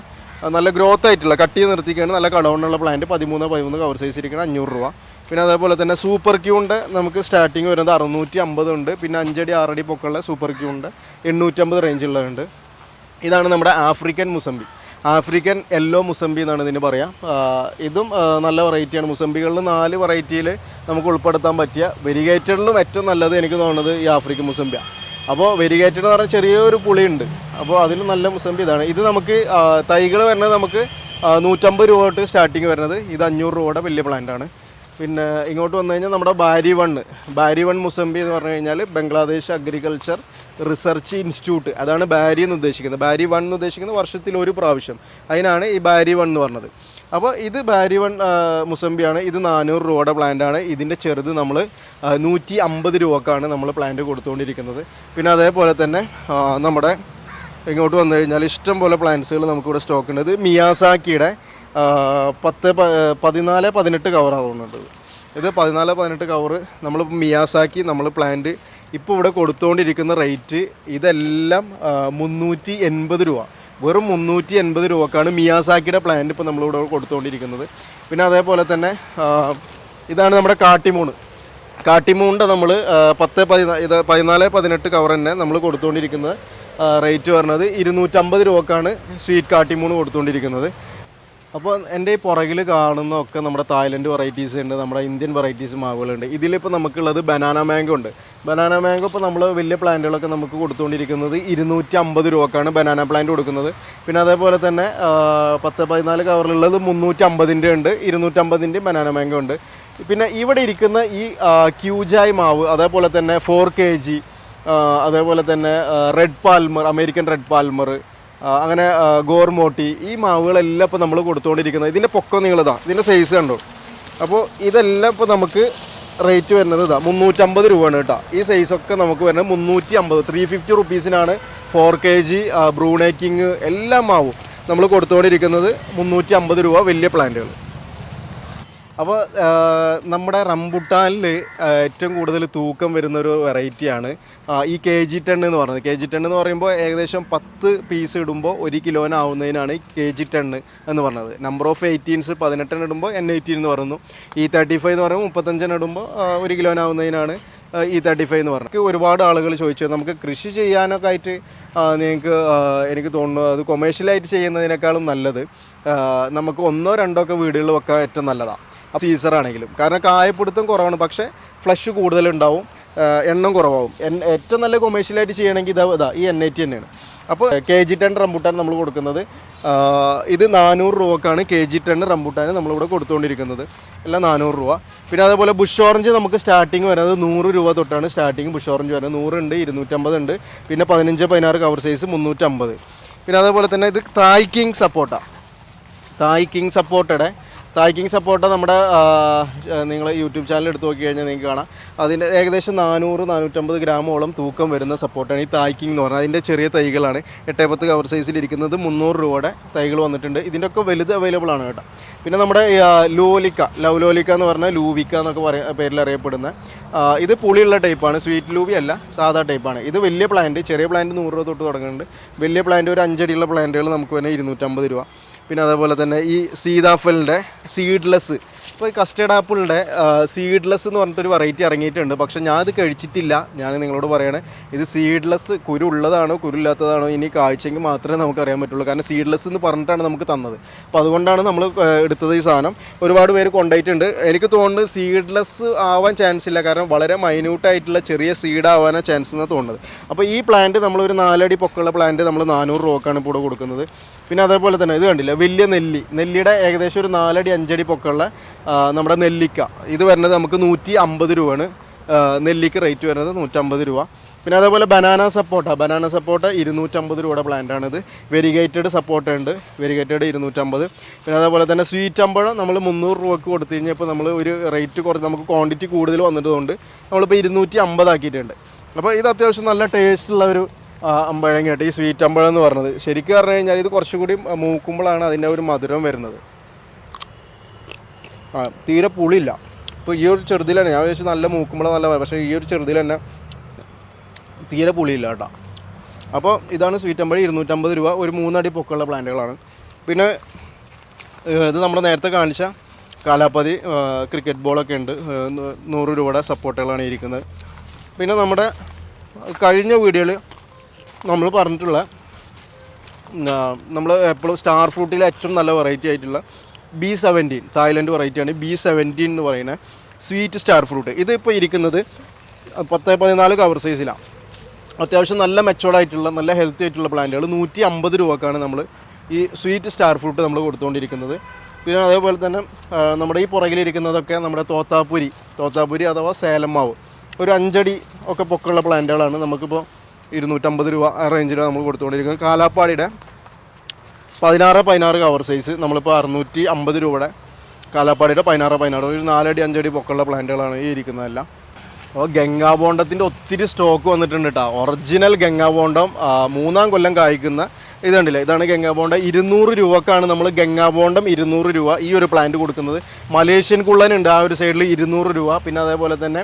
നല്ല ഗ്രോത്ത് ആയിട്ടുള്ള കട്ടി നിർത്തിക്കാണ് നല്ല കടവണ്ണുള്ള പ്ലാന്റ് പതിമൂന്ന് പതിമൂന്ന് കവർ സൈസ് ഇരിക്കണം അഞ്ഞൂറ് രൂപ. പിന്നെ അതേപോലെ തന്നെ സൂപ്പർ ക്യൂ ഉണ്ട്. നമുക്ക് സ്റ്റാർട്ടിങ് വരുന്നത് അറുന്നൂറ്റി അമ്പത് ഉണ്ട്. പിന്നെ അഞ്ചടി ആറടി പൊക്കമുള്ള സൂപ്പർ ക്യൂ ഉണ്ട്. എണ്ണൂറ്റമ്പത് റേഞ്ചുള്ളതുണ്ട് ഇതാണ് നമ്മുടെ African musambi African yellow musambi എന്നാണ് ഇതിന് പറയാം. ഇതും നല്ല വെറൈറ്റിയാണ് മുസംബികളിൽ നാല് വെറൈറ്റിയിൽ നമുക്ക് ഉൾപ്പെടുത്താൻ പറ്റിയ വെരിഗേറ്റഡിലും ഏറ്റവും നല്ലത് എനിക്ക് തോന്നുന്നത് ഈ ആഫ്രിക്കൻ മുസമ്പിയാണ് അപ്പോൾ വെരിഗേറ്റഡ് എന്ന് പറഞ്ഞാൽ ചെറിയൊരു പുളിയുണ്ട്. അപ്പോൾ അതിന് നല്ല മുസംബി ഇതാണ്. ഇത് നമുക്ക് തൈകൾ വരുന്നത് നമുക്ക് നൂറ്റമ്പത് രൂപ തൊട്ട് സ്റ്റാർട്ടിങ് വരുന്നത് ഇത് അഞ്ഞൂറ് രൂപയുടെ വലിയ പ്ലാന്റാണ് പിന്നെ ഇങ്ങോട്ട് വന്നു കഴിഞ്ഞാൽ നമ്മുടെ BARI one BARI one musambi എന്ന് പറഞ്ഞു കഴിഞ്ഞാൽ ബംഗ്ലാദേശ് അഗ്രികൾച്ചർ റിസർച്ച് ഇൻസ്റ്റിറ്റ്യൂട്ട്. അതാണ് ബാരി എന്ന് ഉദ്ദേശിക്കുന്നത്. ബാരി വൺ എന്ന് ഉദ്ദേശിക്കുന്നത് വർഷത്തിൽ ഒരു പ്രാവശ്യം. അതിനാണ് ഈ ബാരി വൺ എന്ന് പറഞ്ഞത്. അപ്പോൾ ഇത് ബാരി വൺ മുസംബിയാണ്. ഇത് നാനൂറ് രൂപയുടെ പ്ലാന്റ് ആണ് ഇതിന്റെ ചെറുത് നമ്മൾ നൂറ്റി അമ്പത് രൂപക്കാണ് നമ്മൾ പ്ലാന്റ് കൊടുത്തുകൊണ്ടിരിക്കുന്നത്. പിന്നെ അതേപോലെ തന്നെ നമ്മുടെ ഇങ്ങോട്ട് വന്നു കഴിഞ്ഞാൽ ഇഷ്ടം പോലെ പ്ലാന്റ്സുകൾ നമുക്കിവിടെ സ്റ്റോക്ക് ഉണ്ട്. ഇത് മിയാസാക്കിയുടെ പത്ത് പതിനാല് പതിനെട്ട് കവറാണ് തോന്നുന്നുണ്ട് ഇത് പതിനാല് പതിനെട്ട് കവറ് നമ്മൾ മിയാസാക്കി നമ്മൾ പ്ലാന്റ് ഇപ്പോൾ ഇവിടെ കൊടുത്തുകൊണ്ടിരിക്കുന്ന റേറ്റ് ഇതെല്ലാം മുന്നൂറ്റി എൺപത് രൂപ. വെറും മുന്നൂറ്റി എൺപത് രൂപക്കാണ് മിയാസാക്കിയുടെ പ്ലാന്റ് ഇപ്പോൾ നമ്മളിവിടെ കൊടുത്തുകൊണ്ടിരിക്കുന്നത് പിന്നെ അതേപോലെ തന്നെ ഇതാണ് നമ്മുടെ കാട്ടിമൂണ്. കാട്ടിമൂണിന്റെ നമ്മൾ പത്ത് പതിനാ ഇത് പതിനാല് പതിനെട്ട് കവർ തന്നെ നമ്മൾ കൊടുത്തുകൊണ്ടിരിക്കുന്നത് റേറ്റ് പറഞ്ഞത് ഇരുന്നൂറ്റമ്പത് രൂപക്കാണ് സ്വീറ്റ് കാട്ടിമൂണ് കൊടുത്തുകൊണ്ടിരിക്കുന്നത് അപ്പോൾ എന്റെ ഈ പുറകിൽ കാണുന്നതൊക്കെ നമ്മുടെ തായ്ലൻഡ് വെറൈറ്റീസ് ഉണ്ട് നമ്മുടെ ഇന്ത്യൻ വെറൈറ്റീസ് മാവുകളുണ്ട് ഇതിലിപ്പോൾ നമുക്കുള്ളത് ബനാന മാംഗോ ഉണ്ട്. ബനാന മാംഗോ ഇപ്പോൾ നമ്മൾ വലിയ പ്ലാന്റുകളൊക്കെ നമുക്ക് കൊടുത്തുകൊണ്ടിരിക്കുന്നത് ഇരുന്നൂറ്റി അമ്പത് രൂപക്കാണ് ബനാന പ്ലാന്റ് കൊടുക്കുന്നത്. പിന്നെ അതേപോലെ തന്നെ പത്ത് പതിനാല് കവറിലുള്ളത് മുന്നൂറ്റി അമ്പതിന്റെ ഉണ്ട് ഇരുന്നൂറ്റമ്പതിന്റെ ബനാന മാംഗോ ഉണ്ട്. പിന്നെ ഇവിടെ ഇരിക്കുന്ന ഈ ക്യൂജായ് മാവ് അതേപോലെ തന്നെ ഫോർ കെ ജി അതേപോലെ തന്നെ red Palmer American red Palmer അങ്ങനെ ഗോർമോട്ടി ഈ മാവുകളെല്ലാം ഇപ്പോൾ നമ്മൾ കൊടുത്തുകൊണ്ടിരിക്കുന്നത് ഇതിന്റെ പൊക്കം നിങ്ങളിതാ. ഇതിന്റെ സൈസ് കണ്ടോ? അപ്പോൾ ഇതെല്ലാം ഇപ്പോൾ നമുക്ക് റേറ്റ് വരുന്നത് ഇതാ മുന്നൂറ്റമ്പത് രൂപയാണ് കേട്ടോ. ഈ സൈസൊക്കെ നമുക്ക് വരുന്നത് മുന്നൂറ്റി അമ്പത് three fifty റുപ്പീസിനാണ് four K G Brunei king എല്ലാം മാവും നമ്മൾ കൊടുത്തുകൊണ്ടിരിക്കുന്നത് മുന്നൂറ്റി അമ്പത് രൂപ വലിയ പ്ലാന്റുകൾ അപ്പോൾ നമ്മുടെ റംബുട്ടാനിൽ ഏറ്റവും കൂടുതൽ തൂക്കം വരുന്ന ഒരു വെറൈറ്റിയാണ് ഈ കെ ജി ടെൺ എന്ന് പറയുന്നത്. കെ ജി ടെൺ എന്ന് പറയുമ്പോൾ ഏകദേശം പത്ത് പീസ് ഇടുമ്പോൾ ഒരു കിലോനാവുന്നതിനാണ് കെ ജി ടെൺ എന്ന് പറഞ്ഞത്. നമ്പർ ഓഫ് എയ്റ്റീൻസ് പതിനെട്ടെണ്ണം ഇടുമ്പോൾ എൻ എയ്റ്റീൻ എന്ന് പറയുന്നു. ഈ തേർട്ടി ഫൈവ് എന്ന് പറയുമ്പോൾ മുപ്പത്തഞ്ചെണ്ണം ഇടുമ്പോൾ ഒരു കിലോനാവുന്നതിനാണ് ഈ തേർട്ടി ഫൈവ് എന്ന് പറഞ്ഞത്. ഒരുപാട് ആളുകൾ ചോദിച്ചു നമുക്ക് കൃഷി ചെയ്യാനൊക്കെ ആയിട്ട് നിങ്ങൾക്ക് എനിക്ക് തോന്നുന്നു അത് കൊമേഴ്ഷ്യലായിട്ട് ചെയ്യുന്നതിനേക്കാളും നല്ലത് നമുക്ക് ഒന്നോ രണ്ടോ ഒക്കെ വീടുകളിൽ വെക്കാൻ ഏറ്റവും നല്ലതാണ് സീസർ ആണെങ്കിലും. കാരണം കായപ്പിടുത്തം കുറവാണ്. പക്ഷേ ഫ്ലഷ് കൂടുതലുണ്ടാവും. എണ്ണം കുറവാകും ഏറ്റവും നല്ല കൊമേഴ്ഷ്യലായിട്ട് ചെയ്യണമെങ്കിൽ ഇതാ ഇതാ ഈ എൻ ഐ ടി തന്നെയാണ്. അപ്പോൾ കെ ജി ടെൻ റംബൂട്ടാൻ നമ്മൾ കൊടുക്കുന്നത്. ഇത് നാനൂറ് രൂപക്കാണ് കെ ജി ടെൻ റംബൂട്ടാൻ നമ്മളിവിടെ കൊടുത്തുകൊണ്ടിരിക്കുന്നത്. എല്ലാം നാനൂറ് രൂപ. പിന്നെ അതേപോലെ ബുഷ് ഓറഞ്ച് നമുക്ക് സ്റ്റാർട്ടിങ് വരുന്നത് നൂറ് രൂപ തൊട്ടാണ് സ്റ്റാർട്ടിങ് ബുഷ് ഓറഞ്ച് വരുന്നത്. നൂറുണ്ട് ഇരുന്നൂറ്റമ്പത് ഉണ്ട് പിന്നെ പതിനഞ്ച് പതിനാറ് കവർ സൈസ് മുന്നൂറ്റമ്പത്. പിന്നെ അതേപോലെ തന്നെ ഇത് Thai king sapota Thai king സപ്പോർട്ടയുടെ Thai sapota നമ്മുടെ നിങ്ങൾ യൂട്യൂബ് ചാനൽ എടുത്ത് നോക്കി കഴിഞ്ഞാൽ നിങ്ങൾക്ക് കാണാം. അതിന്റെ ഏകദേശം നാനൂറ് നാനൂറ്റമ്പത് ഗ്രാമോളം തൂക്കം വരുന്ന സപ്പോർട്ടാണ് ഈ തായ്ക്കിങ് കിങ് എന്ന് പറഞ്ഞാൽ. അതിന്റെ ചെറിയ തൈകളാണ്. എട്ടേ പത്ത് കവർ സൈസിൽ ഇരിക്കുന്നത് മുന്നൂറ് രൂപയുടെ തൈകൾ വന്നിട്ടുണ്ട്. ഇതിന്റെ ഒക്കെ വലുത് അവൈലബിൾ ആണ് കേട്ടോ. പിന്നെ നമ്മുടെ ലോലിക്ക ലവ് ലോലിക്ക എന്ന് പറഞ്ഞാൽ ലൂവിക്ക എന്നൊക്കെ പറയാ പേരിൽ അറിയപ്പെടുന്ന ഇത് പുളിയുള്ള ടൈപ്പാണ് സ്വീറ്റ് ലൂവി അല്ല സാധാ ടൈപ്പാണ് ഇത് വലിയ പ്ലാന്റ് ചെറിയ പ്ലാന്റ് നൂറ് രൂപ തൊട്ട് തുടങ്ങുന്നുണ്ട്. വലിയ പ്ലാന്റ് ഒരു അഞ്ചടിയുള്ള പ്ലാന്റുകൾ നമുക്ക് തന്നെ ഇരുന്നൂറ്റമ്പത് രൂപ. പിന്നെ അതേപോലെ തന്നെ ഈ സീതാഫലിന്റെ സീഡ്ലെസ് ഇപ്പോൾ ഈ കസ്റ്റേർഡ് ആപ്പിളിന്റെ സീഡ്ലെസ് എന്ന് പറഞ്ഞിട്ടൊരു വെറൈറ്റി ഇറങ്ങിയിട്ടുണ്ട്. പക്ഷെ ഞാൻ അത് കഴിച്ചിട്ടില്ല. ഞാൻ നിങ്ങളോട് പറയണേ ഇത് സീഡ്ലെസ് കുരു ഉള്ളതാണോ കുരു ഇനി കാഴ്ചയെങ്കിൽ മാത്രമേ നമുക്ക് അറിയാൻ പറ്റുള്ളൂ. കാരണം സീഡ്ലെസ് എന്ന് പറഞ്ഞിട്ടാണ് നമുക്ക് തന്നത്. അപ്പോൾ അതുകൊണ്ടാണ് നമ്മൾ എടുത്തത് ഈ സാധനം. ഒരുപാട് പേര് കൊണ്ടുപോയിട്ടുണ്ട്. എനിക്ക് തോന്നുന്നത് സീഡ്ലെസ് ആവാൻ ചാൻസ് ഇല്ല. കാരണം വളരെ മൈന്യൂട്ടായിട്ടുള്ള ചെറിയ സീഡ് ആവാനാണ് ചാൻസ് എന്നാണ് തോന്നുന്നത്. അപ്പോൾ ഈ പ്ലാന്റ് നമ്മളൊരു നാലടി പൊക്കമുള്ള പ്ലാന്റ് നമ്മൾ നാനൂറ് രൂപക്കാണ് ഇപ്പോൾ കൊടുക്കുന്നത്. പിന്നെ അതേപോലെ തന്നെ ഇത് കണ്ടില്ല? വലിയ നെല്ലി. നെല്ലിയുടെ ഏകദേശം ഒരു നാലടി അഞ്ചടി പൊക്കമുള്ള നമ്മുടെ നെല്ലിക്ക. ഇത് വരുന്നത് നമുക്ക് നൂറ്റി അമ്പത് രൂപയാണ് നെല്ലിക്ക റേറ്റ് വരുന്നത് നൂറ്റമ്പത് രൂപ. പിന്നെ അതേപോലെ ബനാന സപ്പോട്ട ബനാന സപ്പോട്ട ഇരുന്നൂറ്റമ്പത് രൂപയുടെ പ്ലാന്റാണിത് വെരിഗേറ്റഡ് സപ്പോട്ട ഉണ്ട്. വെരിഗേറ്റഡ് ഇരുന്നൂറ്റമ്പത്. പിന്നെ അതേപോലെ തന്നെ സ്വീറ്റ് അമ്പഴം നമ്മൾ മുന്നൂറ് രൂപക്ക് കൊടുത്തു കഴിഞ്ഞപ്പോൾ നമ്മൾ ഒരു റേറ്റ് കുറച്ച് നമുക്ക് ക്വാണ്ടിറ്റി കൂടുതൽ വന്നിട്ടുണ്ട് നമ്മളിപ്പോൾ ഇരുന്നൂറ്റി അമ്പതാക്കിയിട്ടുണ്ട് അപ്പോൾ ഇത് അത്യാവശ്യം നല്ല ടേസ്റ്റുള്ള ഒരു അമ്പഴങ്ങയായിട്ട് ഈ സ്വീറ്റ് അമ്പഴം എന്ന് പറഞ്ഞത്. ശരിക്കും പറഞ്ഞു കഴിഞ്ഞാൽ ഇത് കുറച്ചുകൂടി മൂക്കുമ്പോഴാണ് അതിന്റെ ഒരു മധുരം വരുന്നത്. ആ തീരെ പുളിയില്ല. ഇപ്പോൾ ഈ ഒരു ചെറുതിൽ തന്നെ ഞാൻ വിചാരിച്ചു നല്ല മൂക്കുമ്പോൾ നല്ല പക്ഷേ ഈ ഒരു ചെറുതിൽ തന്നെ തീരെ പുളിയില്ല കേട്ടോ. അപ്പോൾ ഇതാണ് സ്വീറ്റ് അമ്പഴം ഇരുന്നൂറ്റമ്പത് രൂപ ഒരു മൂന്നടി പൊക്കമുള്ള പ്ലാന്റുകളാണ്. പിന്നെ ഇത് നമ്മൾ നേരത്തെ കാണിച്ച കാലാപ്പതി ക്രിക്കറ്റ് ബോളൊക്കെ ഉണ്ട്. നൂറ് രൂപയുടെ സപ്പോർട്ടുകളാണ് ഇരിക്കുന്നത്. പിന്നെ നമ്മുടെ കഴിഞ്ഞ വീഡിയോയിൽ നമ്മൾ പറഞ്ഞിട്ടുള്ള നമ്മൾ എപ്പോഴും സ്റ്റാർ ഫ്രൂട്ടിലെ ഏറ്റവും നല്ല വെറൈറ്റി ആയിട്ടുള്ള ബി സെവന്റീൻ തായ്ലൻഡ് വെറൈറ്റിയാണ് ബി സെവന്റീൻ എന്ന് പറയുന്ന സ്വീറ്റ് സ്റ്റാർ ഫ്രൂട്ട് ഇതിപ്പോൾ ഇരിക്കുന്നത് പത്ത് പതിനാല് കവർ സൈസിലാണ് അത്യാവശ്യം നല്ല മെച്ചോർഡ് ആയിട്ടുള്ള നല്ല ഹെൽത്തി ആയിട്ടുള്ള പ്ലാന്റുകൾ നൂറ്റി അമ്പത് രൂപക്കാണ് നമ്മൾ ഈ സ്വീറ്റ് സ്റ്റാർ ഫ്രൂട്ട് നമ്മൾ കൊടുത്തുകൊണ്ടിരിക്കുന്നത്. പിന്നെ അതേപോലെ തന്നെ നമ്മുടെ ഈ പുറകിലിരിക്കുന്നതൊക്കെ നമ്മുടെ തോത്താപ്പുരി തോത്താപ്പുരി അഥവാ സേലം മാവ്. ഒരു അഞ്ചടി ഒക്കെ പൊക്കമുള്ള പ്ലാന്റുകളാണ് നമുക്കിപ്പോൾ ഇരുന്നൂറ്റമ്പത് രൂപ റേഞ്ചിൽ നമ്മൾ കൊടുത്തുകൊണ്ടിരിക്കുന്നത്. കാലാപ്പാടിയുടെ പതിനാറ് പതിനാറ് കവർ സൈസ് നമ്മളിപ്പോൾ അറുന്നൂറ്റി അമ്പത് രൂപയുടെ കാലാപ്പാടിയുടെ പതിനാറ് പതിനാറ്. ഒരു നാലടി അഞ്ചടി പൊക്കമുള്ള പ്ലാന്റുകളാണ് ഈ ഇരിക്കുന്നതെല്ലാം. അപ്പോൾ ഗംഗാബോണ്ടത്തിന്റെ ഒത്തിരി സ്റ്റോക്ക് വന്നിട്ടുണ്ട് കേട്ടോ ഒറിജിനൽ ഗംഗാബോണ്ടം മൂന്നാം കൊല്ലം കായ്ക്കുന്ന ഇത് കണ്ടില്ലേ ഇതാണ് ഗംഗാബോണ്ട. ഇരുന്നൂറ് രൂപക്കാണ് നമ്മൾ ഗംഗാബോണ്ടം ഇരുന്നൂറ് രൂപ ഈ ഒരു പ്ലാന്റ് കൊടുക്കുന്നത്. മലേഷ്യൻ കുള്ളനുണ്ട് ആ ഒരു സൈഡിൽ ഇരുന്നൂറ് രൂപ. പിന്നെ അതേപോലെ തന്നെ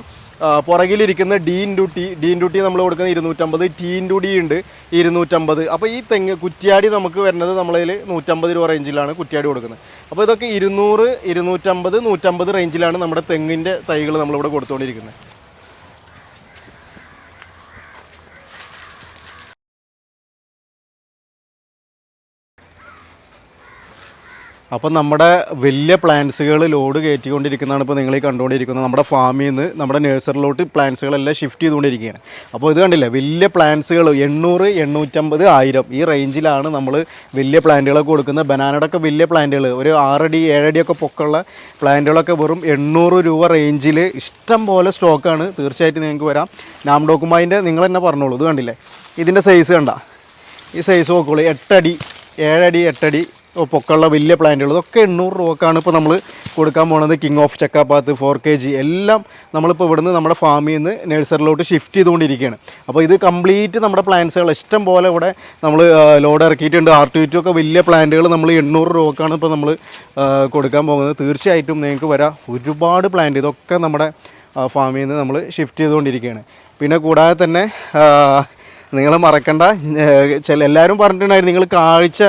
പുറകിലിരിക്കുന്ന ഡീൻ ഇന്റു ടി ഡീൻ ഇന്റു ടി നമ്മൾ കൊടുക്കുന്നത് ഇരുന്നൂറ്റമ്പത് ടീൻ ഇന്റു ഡി ഉണ്ട് ഇരുന്നൂറ്റമ്പത്. അപ്പോൾ ഈ തെങ്ങ് കുറ്റ്യാടി നമുക്ക് വരുന്നത് നമ്മളതിൽ നൂറ്റമ്പത് രൂപ റേഞ്ചിലാണ് കുറ്റ്യാടി കൊടുക്കുന്നത്. അപ്പോൾ ഇതൊക്കെ ഇരുന്നൂറ് ഇരുന്നൂറ്റമ്പത് നൂറ്റമ്പത് റേഞ്ചിലാണ് നമ്മുടെ തെങ്ങിന്റെ തൈകൾ നമ്മളിവിടെ കൊടുത്തുകൊണ്ടിരിക്കുന്നത് അപ്പം നമ്മുടെ വലിയ പ്ലാന്റ്സുകൾ ലോഡ് കയറ്റിക്കൊണ്ടിരിക്കുന്നതാണ് ഇപ്പോൾ നിങ്ങൾ ഈ കണ്ടുകൊണ്ടിരിക്കുന്നത്. നമ്മുടെ ഫാമിൽ നിന്ന് നമ്മുടെ നഴ്സറിലോട്ട് പ്ലാന്റ്സുകളെല്ലാം ഷിഫ്റ്റ് ചെയ്തുകൊണ്ടിരിക്കുകയാണ്. അപ്പോൾ ഇത് കണ്ടില്ലേ വലിയ പ്ലാന്റ്സുകൾ എണ്ണൂറ് എണ്ണൂറ്റമ്പത് ആയിരം ഈ റേഞ്ചിലാണ് നമ്മൾ വലിയ പ്ലാന്റുകളൊക്കെ കൊടുക്കുന്നത്. ബനാനയുടെ ഒക്കെ വലിയ പ്ലാന്റുകൾ ഒരു ആറടി ഏഴടിയൊക്കെ പൊക്കമുള്ള പ്ലാന്റുകളൊക്കെ വെറും എണ്ണൂറ് രൂപ റേഞ്ചിൽ ഇഷ്ടം പോലെ സ്റ്റോക്കാണ് തീർച്ചയായിട്ടും നിങ്ങൾക്ക് വരാം. നാം ഡോക്കുമായിന്റെ നിങ്ങൾ തന്നെ പറഞ്ഞോളൂ. ഇത് കണ്ടില്ലേ ഇതിന്റെ സൈസ് കണ്ട? ഈ സൈസ് നോക്കുള്ളൂ എട്ടടി ഏഴടി എട്ടടി പൊക്കമുള്ള വലിയ പ്ലാന്റുകൾ ഇതൊക്കെ എണ്ണൂറ് രൂപക്കാണ് ഇപ്പോൾ നമ്മൾ കൊടുക്കാൻ പോകുന്നത് കിങ് ഓഫ് ചക്കാപ്പാത്ത് ഫോർ കെ ജി എല്ലാം നമ്മളിപ്പോൾ ഇവിടുന്ന് നമ്മുടെ ഫാമിൽ നിന്ന് നഴ്സറിലോട്ട് ഷിഫ്റ്റ് ചെയ്തുകൊണ്ടിരിക്കുകയാണ്. അപ്പോൾ ഇത് കംപ്ലീറ്റ് നമ്മുടെ പ്ലാന്റ്സുകൾ ഇഷ്ടം പോലെ ഇവിടെ നമ്മൾ ലോഡ് ഇറക്കിയിട്ടുണ്ട്. ആർ ടു ഒക്കെ വലിയ പ്ലാന്റുകൾ നമ്മൾ എണ്ണൂറ് രൂപക്കാണ് ഇപ്പോൾ നമ്മൾ കൊടുക്കാൻ പോകുന്നത്. തീർച്ചയായിട്ടും നിങ്ങൾക്ക് വരാം. ഒരുപാട് പ്ലാന്റ് ഇതൊക്കെ നമ്മുടെ ഫാമിൽ നിന്ന് നമ്മൾ ഷിഫ്റ്റ് ചെയ്തുകൊണ്ടിരിക്കുകയാണ്. പിന്നെ കൂടാതെ തന്നെ നിങ്ങൾ മറക്കണ്ട. ചില എല്ലാവരും പറഞ്ഞിട്ടുണ്ടായിരുന്നു നിങ്ങൾ കാഴ്ച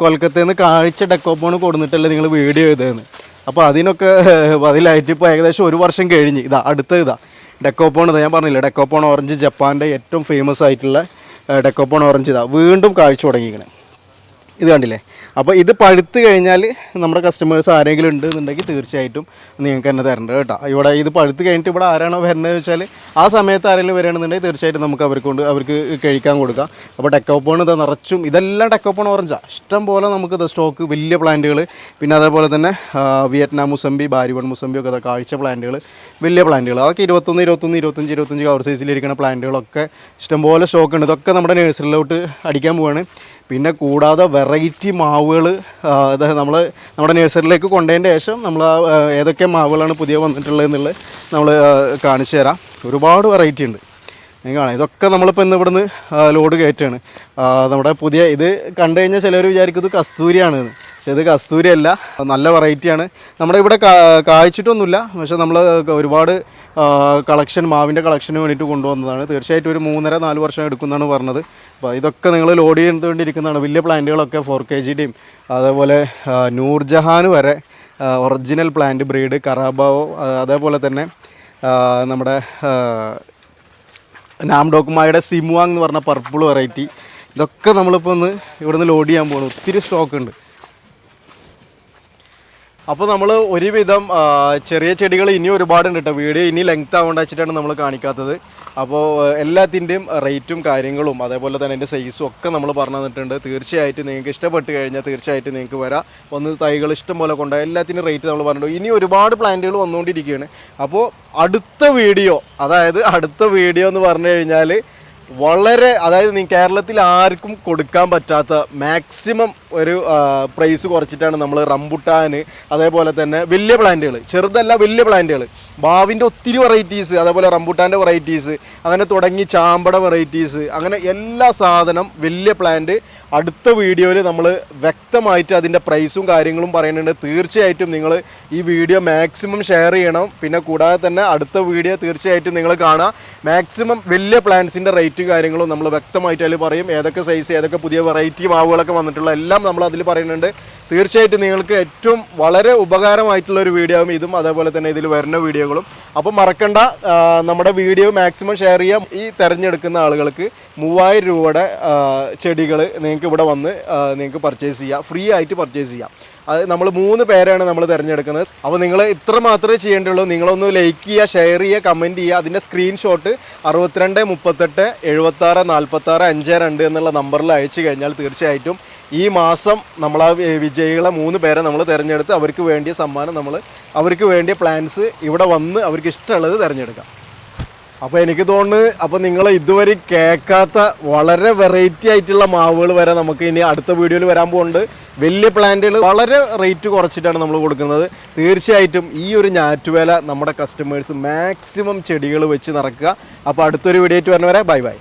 കൊൽക്കത്തയിൽ നിന്ന് കാഴ്ച ഡെക്കോപ്പോണ് കൊടുത്തിട്ടല്ലേ നിങ്ങൾ വീഡിയോ ചെയ്തതെന്ന്. അപ്പോൾ അതിനൊക്കെ അതിലായിട്ട് ഇപ്പോൾ ഏകദേശം ഒരു വർഷം കഴിഞ്ഞ്. ഇതാ അടുത്ത ഇതാ. ഡെക്കോപ്പോൺ ഇതാ ഞാൻ പറഞ്ഞില്ല ഡെക്കോപ്പോൺ ഓറഞ്ച് ജപ്പാന്റെ ഏറ്റവും ഫേമസ് ആയിട്ടുള്ള ഡെക്കോപ്പോൺ ഓറഞ്ച് ഇതാ. വീണ്ടും കാഴ്ച തുടങ്ങിയിരിക്കണം. ഇത് കണ്ടില്ലേ? അപ്പോൾ ഇത് പഴുത്ത് കഴിഞ്ഞാൽ നമ്മുടെ കസ്റ്റമേഴ്സ് ആരെങ്കിലും ഉണ്ട് എന്നുണ്ടെങ്കിൽ തീർച്ചയായിട്ടും നിങ്ങൾക്ക് തന്നെ തരേണ്ടത് കേട്ടോ. ഇവിടെ ഇത് പഴുത്ത് കഴിഞ്ഞിട്ട് ഇവിടെ ആരാണോ വരുന്നത് വെച്ചാൽ ആ സമയത്ത് ആരെങ്കിലും വരികയാണെന്നുണ്ടെങ്കിൽ തീർച്ചയായിട്ടും നമുക്ക് അവർക്ക് കൊണ്ട് അവർക്ക് കഴിക്കാൻ കൊടുക്കാം. അപ്പോൾ ടെക്കോപ്പോൺ ഇത് നിറച്ചും ഇതെല്ലാം ടെക്കോപ്പോൺ ഓറഞ്ചാണ് ഇഷ്ടം പോലെ നമുക്ക് ഇത് സ്റ്റോക്ക് വലിയ പ്ലാന്റുകൾ പിന്നെ അതേപോലെ തന്നെ വിയറ്റ്നാം മുസമ്പി ബാരിവൺ മുസമ്പി ഒക്കെ കാഴ്ച പ്ലാന്റുകൾ വലിയ പ്ലാന്റുകൾ അതൊക്കെ ഇരുപത്തൊന്ന് ഇരുപത്തൊന്ന് ഇരുപത്തഞ്ച് ഇരുപത്തഞ്ച് കവർ സൈസിലിരിക്കുന്ന പ്ലാന്റുകളൊക്കെ ഇഷ്ടംപോലെ സ്റ്റോക്ക് ഉണ്ട്. ഇതൊക്കെ നമ്മുടെ നഴ്സറിയിലോട്ട് അടിക്കാൻ പോവാണ്. പിന്നെ കൂടാതെ വെറൈറ്റി മാവുകൾ അതായത് നമ്മൾ നമ്മുടെ നഴ്സറിയിലേക്ക് കൊണ്ടതിന്റെ ശേഷം നമ്മൾ ഏതൊക്കെ മാവുകളാണ് പുതിയ വന്നിട്ടുള്ളത് എന്നുള്ളത് നമ്മൾ കാണിച്ചു തരാം. ഒരുപാട് വെറൈറ്റി ഉണ്ട്. നിങ്ങൾ കാണാം. ഇതൊക്കെ നമ്മളിപ്പോൾ ഇന്ന് ഇവിടുന്ന് ലോഡ് കയറ്റാണ് നമ്മുടെ പുതിയ ഇത് കണ്ടു കഴിഞ്ഞാൽ ചിലർ വിചാരിക്കും ഇത് കസ്തൂരിയാണ്. പക്ഷേ ഇത് കസ്തൂരി അല്ല നല്ല വെറൈറ്റിയാണ് നമ്മുടെ ഇവിടെ കാഴ്ചിട്ടൊന്നുമില്ല പക്ഷേ നമ്മൾ ഒരുപാട് കളക്ഷൻ മാവിന്റെ കളക്ഷന് വേണ്ടിയിട്ട് കൊണ്ടുവന്നതാണ്. തീർച്ചയായിട്ടും ഒരു മൂന്നര നാല് വർഷം എടുക്കുന്നതാണ് പറഞ്ഞത്. അപ്പോൾ ഇതൊക്കെ നിങ്ങൾ ലോഡ് ചെയ്തുകൊണ്ടിരിക്കുന്നതാണ്. വലിയ പ്ലാന്റുകളൊക്കെ ഫോർ കെ ജിയുടെയും അതേപോലെ നൂർജഹാൻ വരെ ഒറിജിനൽ പ്ലാന്റ് ബ്രീഡ് കറാബാവോ അതേപോലെ തന്നെ നമ്മുടെ നാംഡോക്കുമായുടെ സിമുവാങ് എന്ന് പറഞ്ഞ പർപ്പിൾ വെറൈറ്റി ഇതൊക്കെ നമ്മളിപ്പോൾ ഒന്ന് ഇവിടുന്ന് ലോഡ് ചെയ്യാൻ പോകുന്നു ഒത്തിരി സ്റ്റോക്ക് ഉണ്ട്. അപ്പോൾ നമ്മൾ ഒരുവിധം ചെറിയ ചെടികൾ ഇനി ഒരുപാടുണ്ട് കേട്ടോ വീഡിയോ ഇനി ലെങ്ത് ആവേണ്ട വെച്ചിട്ടാണ് നമ്മൾ കാണിക്കാത്തത്. അപ്പോൾ എല്ലാത്തിന്റെയും റേറ്റും കാര്യങ്ങളും അതേപോലെ തന്നെ അതിന്റെ സൈസും ഒക്കെ നമ്മൾ പറഞ്ഞു തന്നിട്ടുണ്ട്. തീർച്ചയായിട്ടും നിങ്ങൾക്ക് ഇഷ്ടപ്പെട്ട് കഴിഞ്ഞാൽ തീർച്ചയായിട്ടും നിങ്ങൾക്ക് വരാം. ഒന്ന് തൈകൾ ഇഷ്ടം പോലെ കൊണ്ട് എല്ലാത്തിനും റേറ്റ് നമ്മൾ പറഞ്ഞിട്ടുണ്ട്. ഇനി ഒരുപാട് പ്ലാന്റുകൾ വന്നുകൊണ്ടിരിക്കുകയാണ് അപ്പോൾ അടുത്ത വീഡിയോ അതായത് അടുത്ത വീഡിയോ എന്ന് പറഞ്ഞു കഴിഞ്ഞാൽ വളരെ അതായത് നീ കേരളത്തിൽ ആർക്കും കൊടുക്കാൻ പറ്റാത്ത മാക്സിമം ഒരു പ്രൈസ് കുറച്ചിട്ടാണ് നമ്മൾ റംബുട്ടാന് അതേപോലെ തന്നെ വലിയ പ്ലാന്റുകൾ ചെറുതല്ല വലിയ പ്ലാന്റുകൾ ബാവിന്റെ ഒത്തിരി വെറൈറ്റീസ് അതേപോലെ റംബുട്ടാന്റെ വെറൈറ്റീസ് അങ്ങനെ തുടങ്ങി ചാമ്പട വെറൈറ്റീസ് അങ്ങനെ എല്ലാ സാധനം വലിയ പ്ലാന്റ് അടുത്ത വീഡിയോയിൽ നമ്മൾ വ്യക്തമായിട്ട് അതിന്റെ പ്രൈസും കാര്യങ്ങളും പറയുന്നുണ്ട്. തീർച്ചയായിട്ടും നിങ്ങൾ ഈ വീഡിയോ മാക്സിമം ഷെയർ ചെയ്യണം. പിന്നെ കൂടാതെ തന്നെ അടുത്ത വീഡിയോ തീർച്ചയായിട്ടും നിങ്ങൾ കാണാം. മാക്സിമം വലിയ പ്ലാന്റ്സിന്റെ റേറ്റും കാര്യങ്ങളും നമ്മൾ വ്യക്തമായിട്ട് അതിൽ പറയും. ഏതൊക്കെ സൈസ് ഏതൊക്കെ പുതിയ വെറൈറ്റി മാവുകളൊക്കെ വന്നിട്ടുള്ള എല്ലാം നമ്മൾ അതിൽ പറയുന്നുണ്ട്. തീർച്ചയായിട്ടും നിങ്ങൾക്ക് ഏറ്റവും വളരെ ഉപകാരമായിട്ടുള്ള ഒരു വീഡിയോ ആകും ഇതും അതേപോലെ തന്നെ ഇതിൽ വരുന്ന വീഡിയോകളും. അപ്പോൾ മറക്കണ്ട നമ്മുടെ വീഡിയോ മാക്സിമം ഷെയർ ചെയ്യാം. ഈ തിരഞ്ഞെടുക്കുന്ന ആളുകൾക്ക് മൂവായിരം രൂപയുടെ ചെടികൾ നിങ്ങൾക്ക് ഇവിടെ വന്ന് നിങ്ങൾക്ക് പർച്ചേസ് ചെയ്യാം. ഫ്രീ ആയിട്ട് പർച്ചേസ് ചെയ്യാം. അത് നമ്മൾ മൂന്ന് പേരാണ് നമ്മൾ തിരഞ്ഞെടുക്കുന്നത്. അപ്പോൾ നിങ്ങൾ ഇത്ര മാത്രമേ ചെയ്യേണ്ടുള്ളൂ. നിങ്ങളൊന്ന് ലൈക്ക് ചെയ്യുക ഷെയർ ചെയ്യുക കമന്റ് ചെയ്യുക. അതിന്റെ സ്ക്രീൻഷോട്ട് അറുപത്തിരണ്ട് മുപ്പത്തെട്ട് എഴുപത്താറ് നാൽപ്പത്താറ് അഞ്ച് രണ്ട് എന്നുള്ള നമ്പറിൽ അയച്ചു കഴിഞ്ഞാൽ തീർച്ചയായിട്ടും ഈ മാസം നമ്മൾ ആ വിജയികളെ മൂന്ന് പേരെ നമ്മൾ തിരഞ്ഞെടുത്ത് അവർക്ക് വേണ്ടിയ സമ്മാനം നമ്മൾ അവർക്ക് വേണ്ടിയ പ്ലാൻസ് ഇവിടെ വന്ന് അവർക്ക് ഇഷ്ടമുള്ളത് തിരഞ്ഞെടുക്കാം. അപ്പോൾ എനിക്ക് തോന്നുന്നു അപ്പോൾ നിങ്ങൾ ഇതുവരെ കേൾക്കാത്ത വളരെ വെറൈറ്റി ആയിട്ടുള്ള മാവുകൾ വരെ നമുക്ക് ഇനി അടുത്ത വീഡിയോയിൽ വരാൻ പോകുന്നുണ്ട് വലിയ പ്ലാന്റുകൾ വളരെ റേറ്റ് കുറച്ചിട്ടാണ് നമ്മൾ കൊടുക്കുന്നത്. തീർച്ചയായിട്ടും ഈ ഒരു ഞാറ്റുവേല നമ്മുടെ കസ്റ്റമേഴ്സ് മാക്സിമം ചെടികൾ വെച്ച് നടക്കുക. അപ്പോൾ അടുത്തൊരു വീഡിയോ ആയിട്ട് വരുന്നവരെ ബൈ ബൈ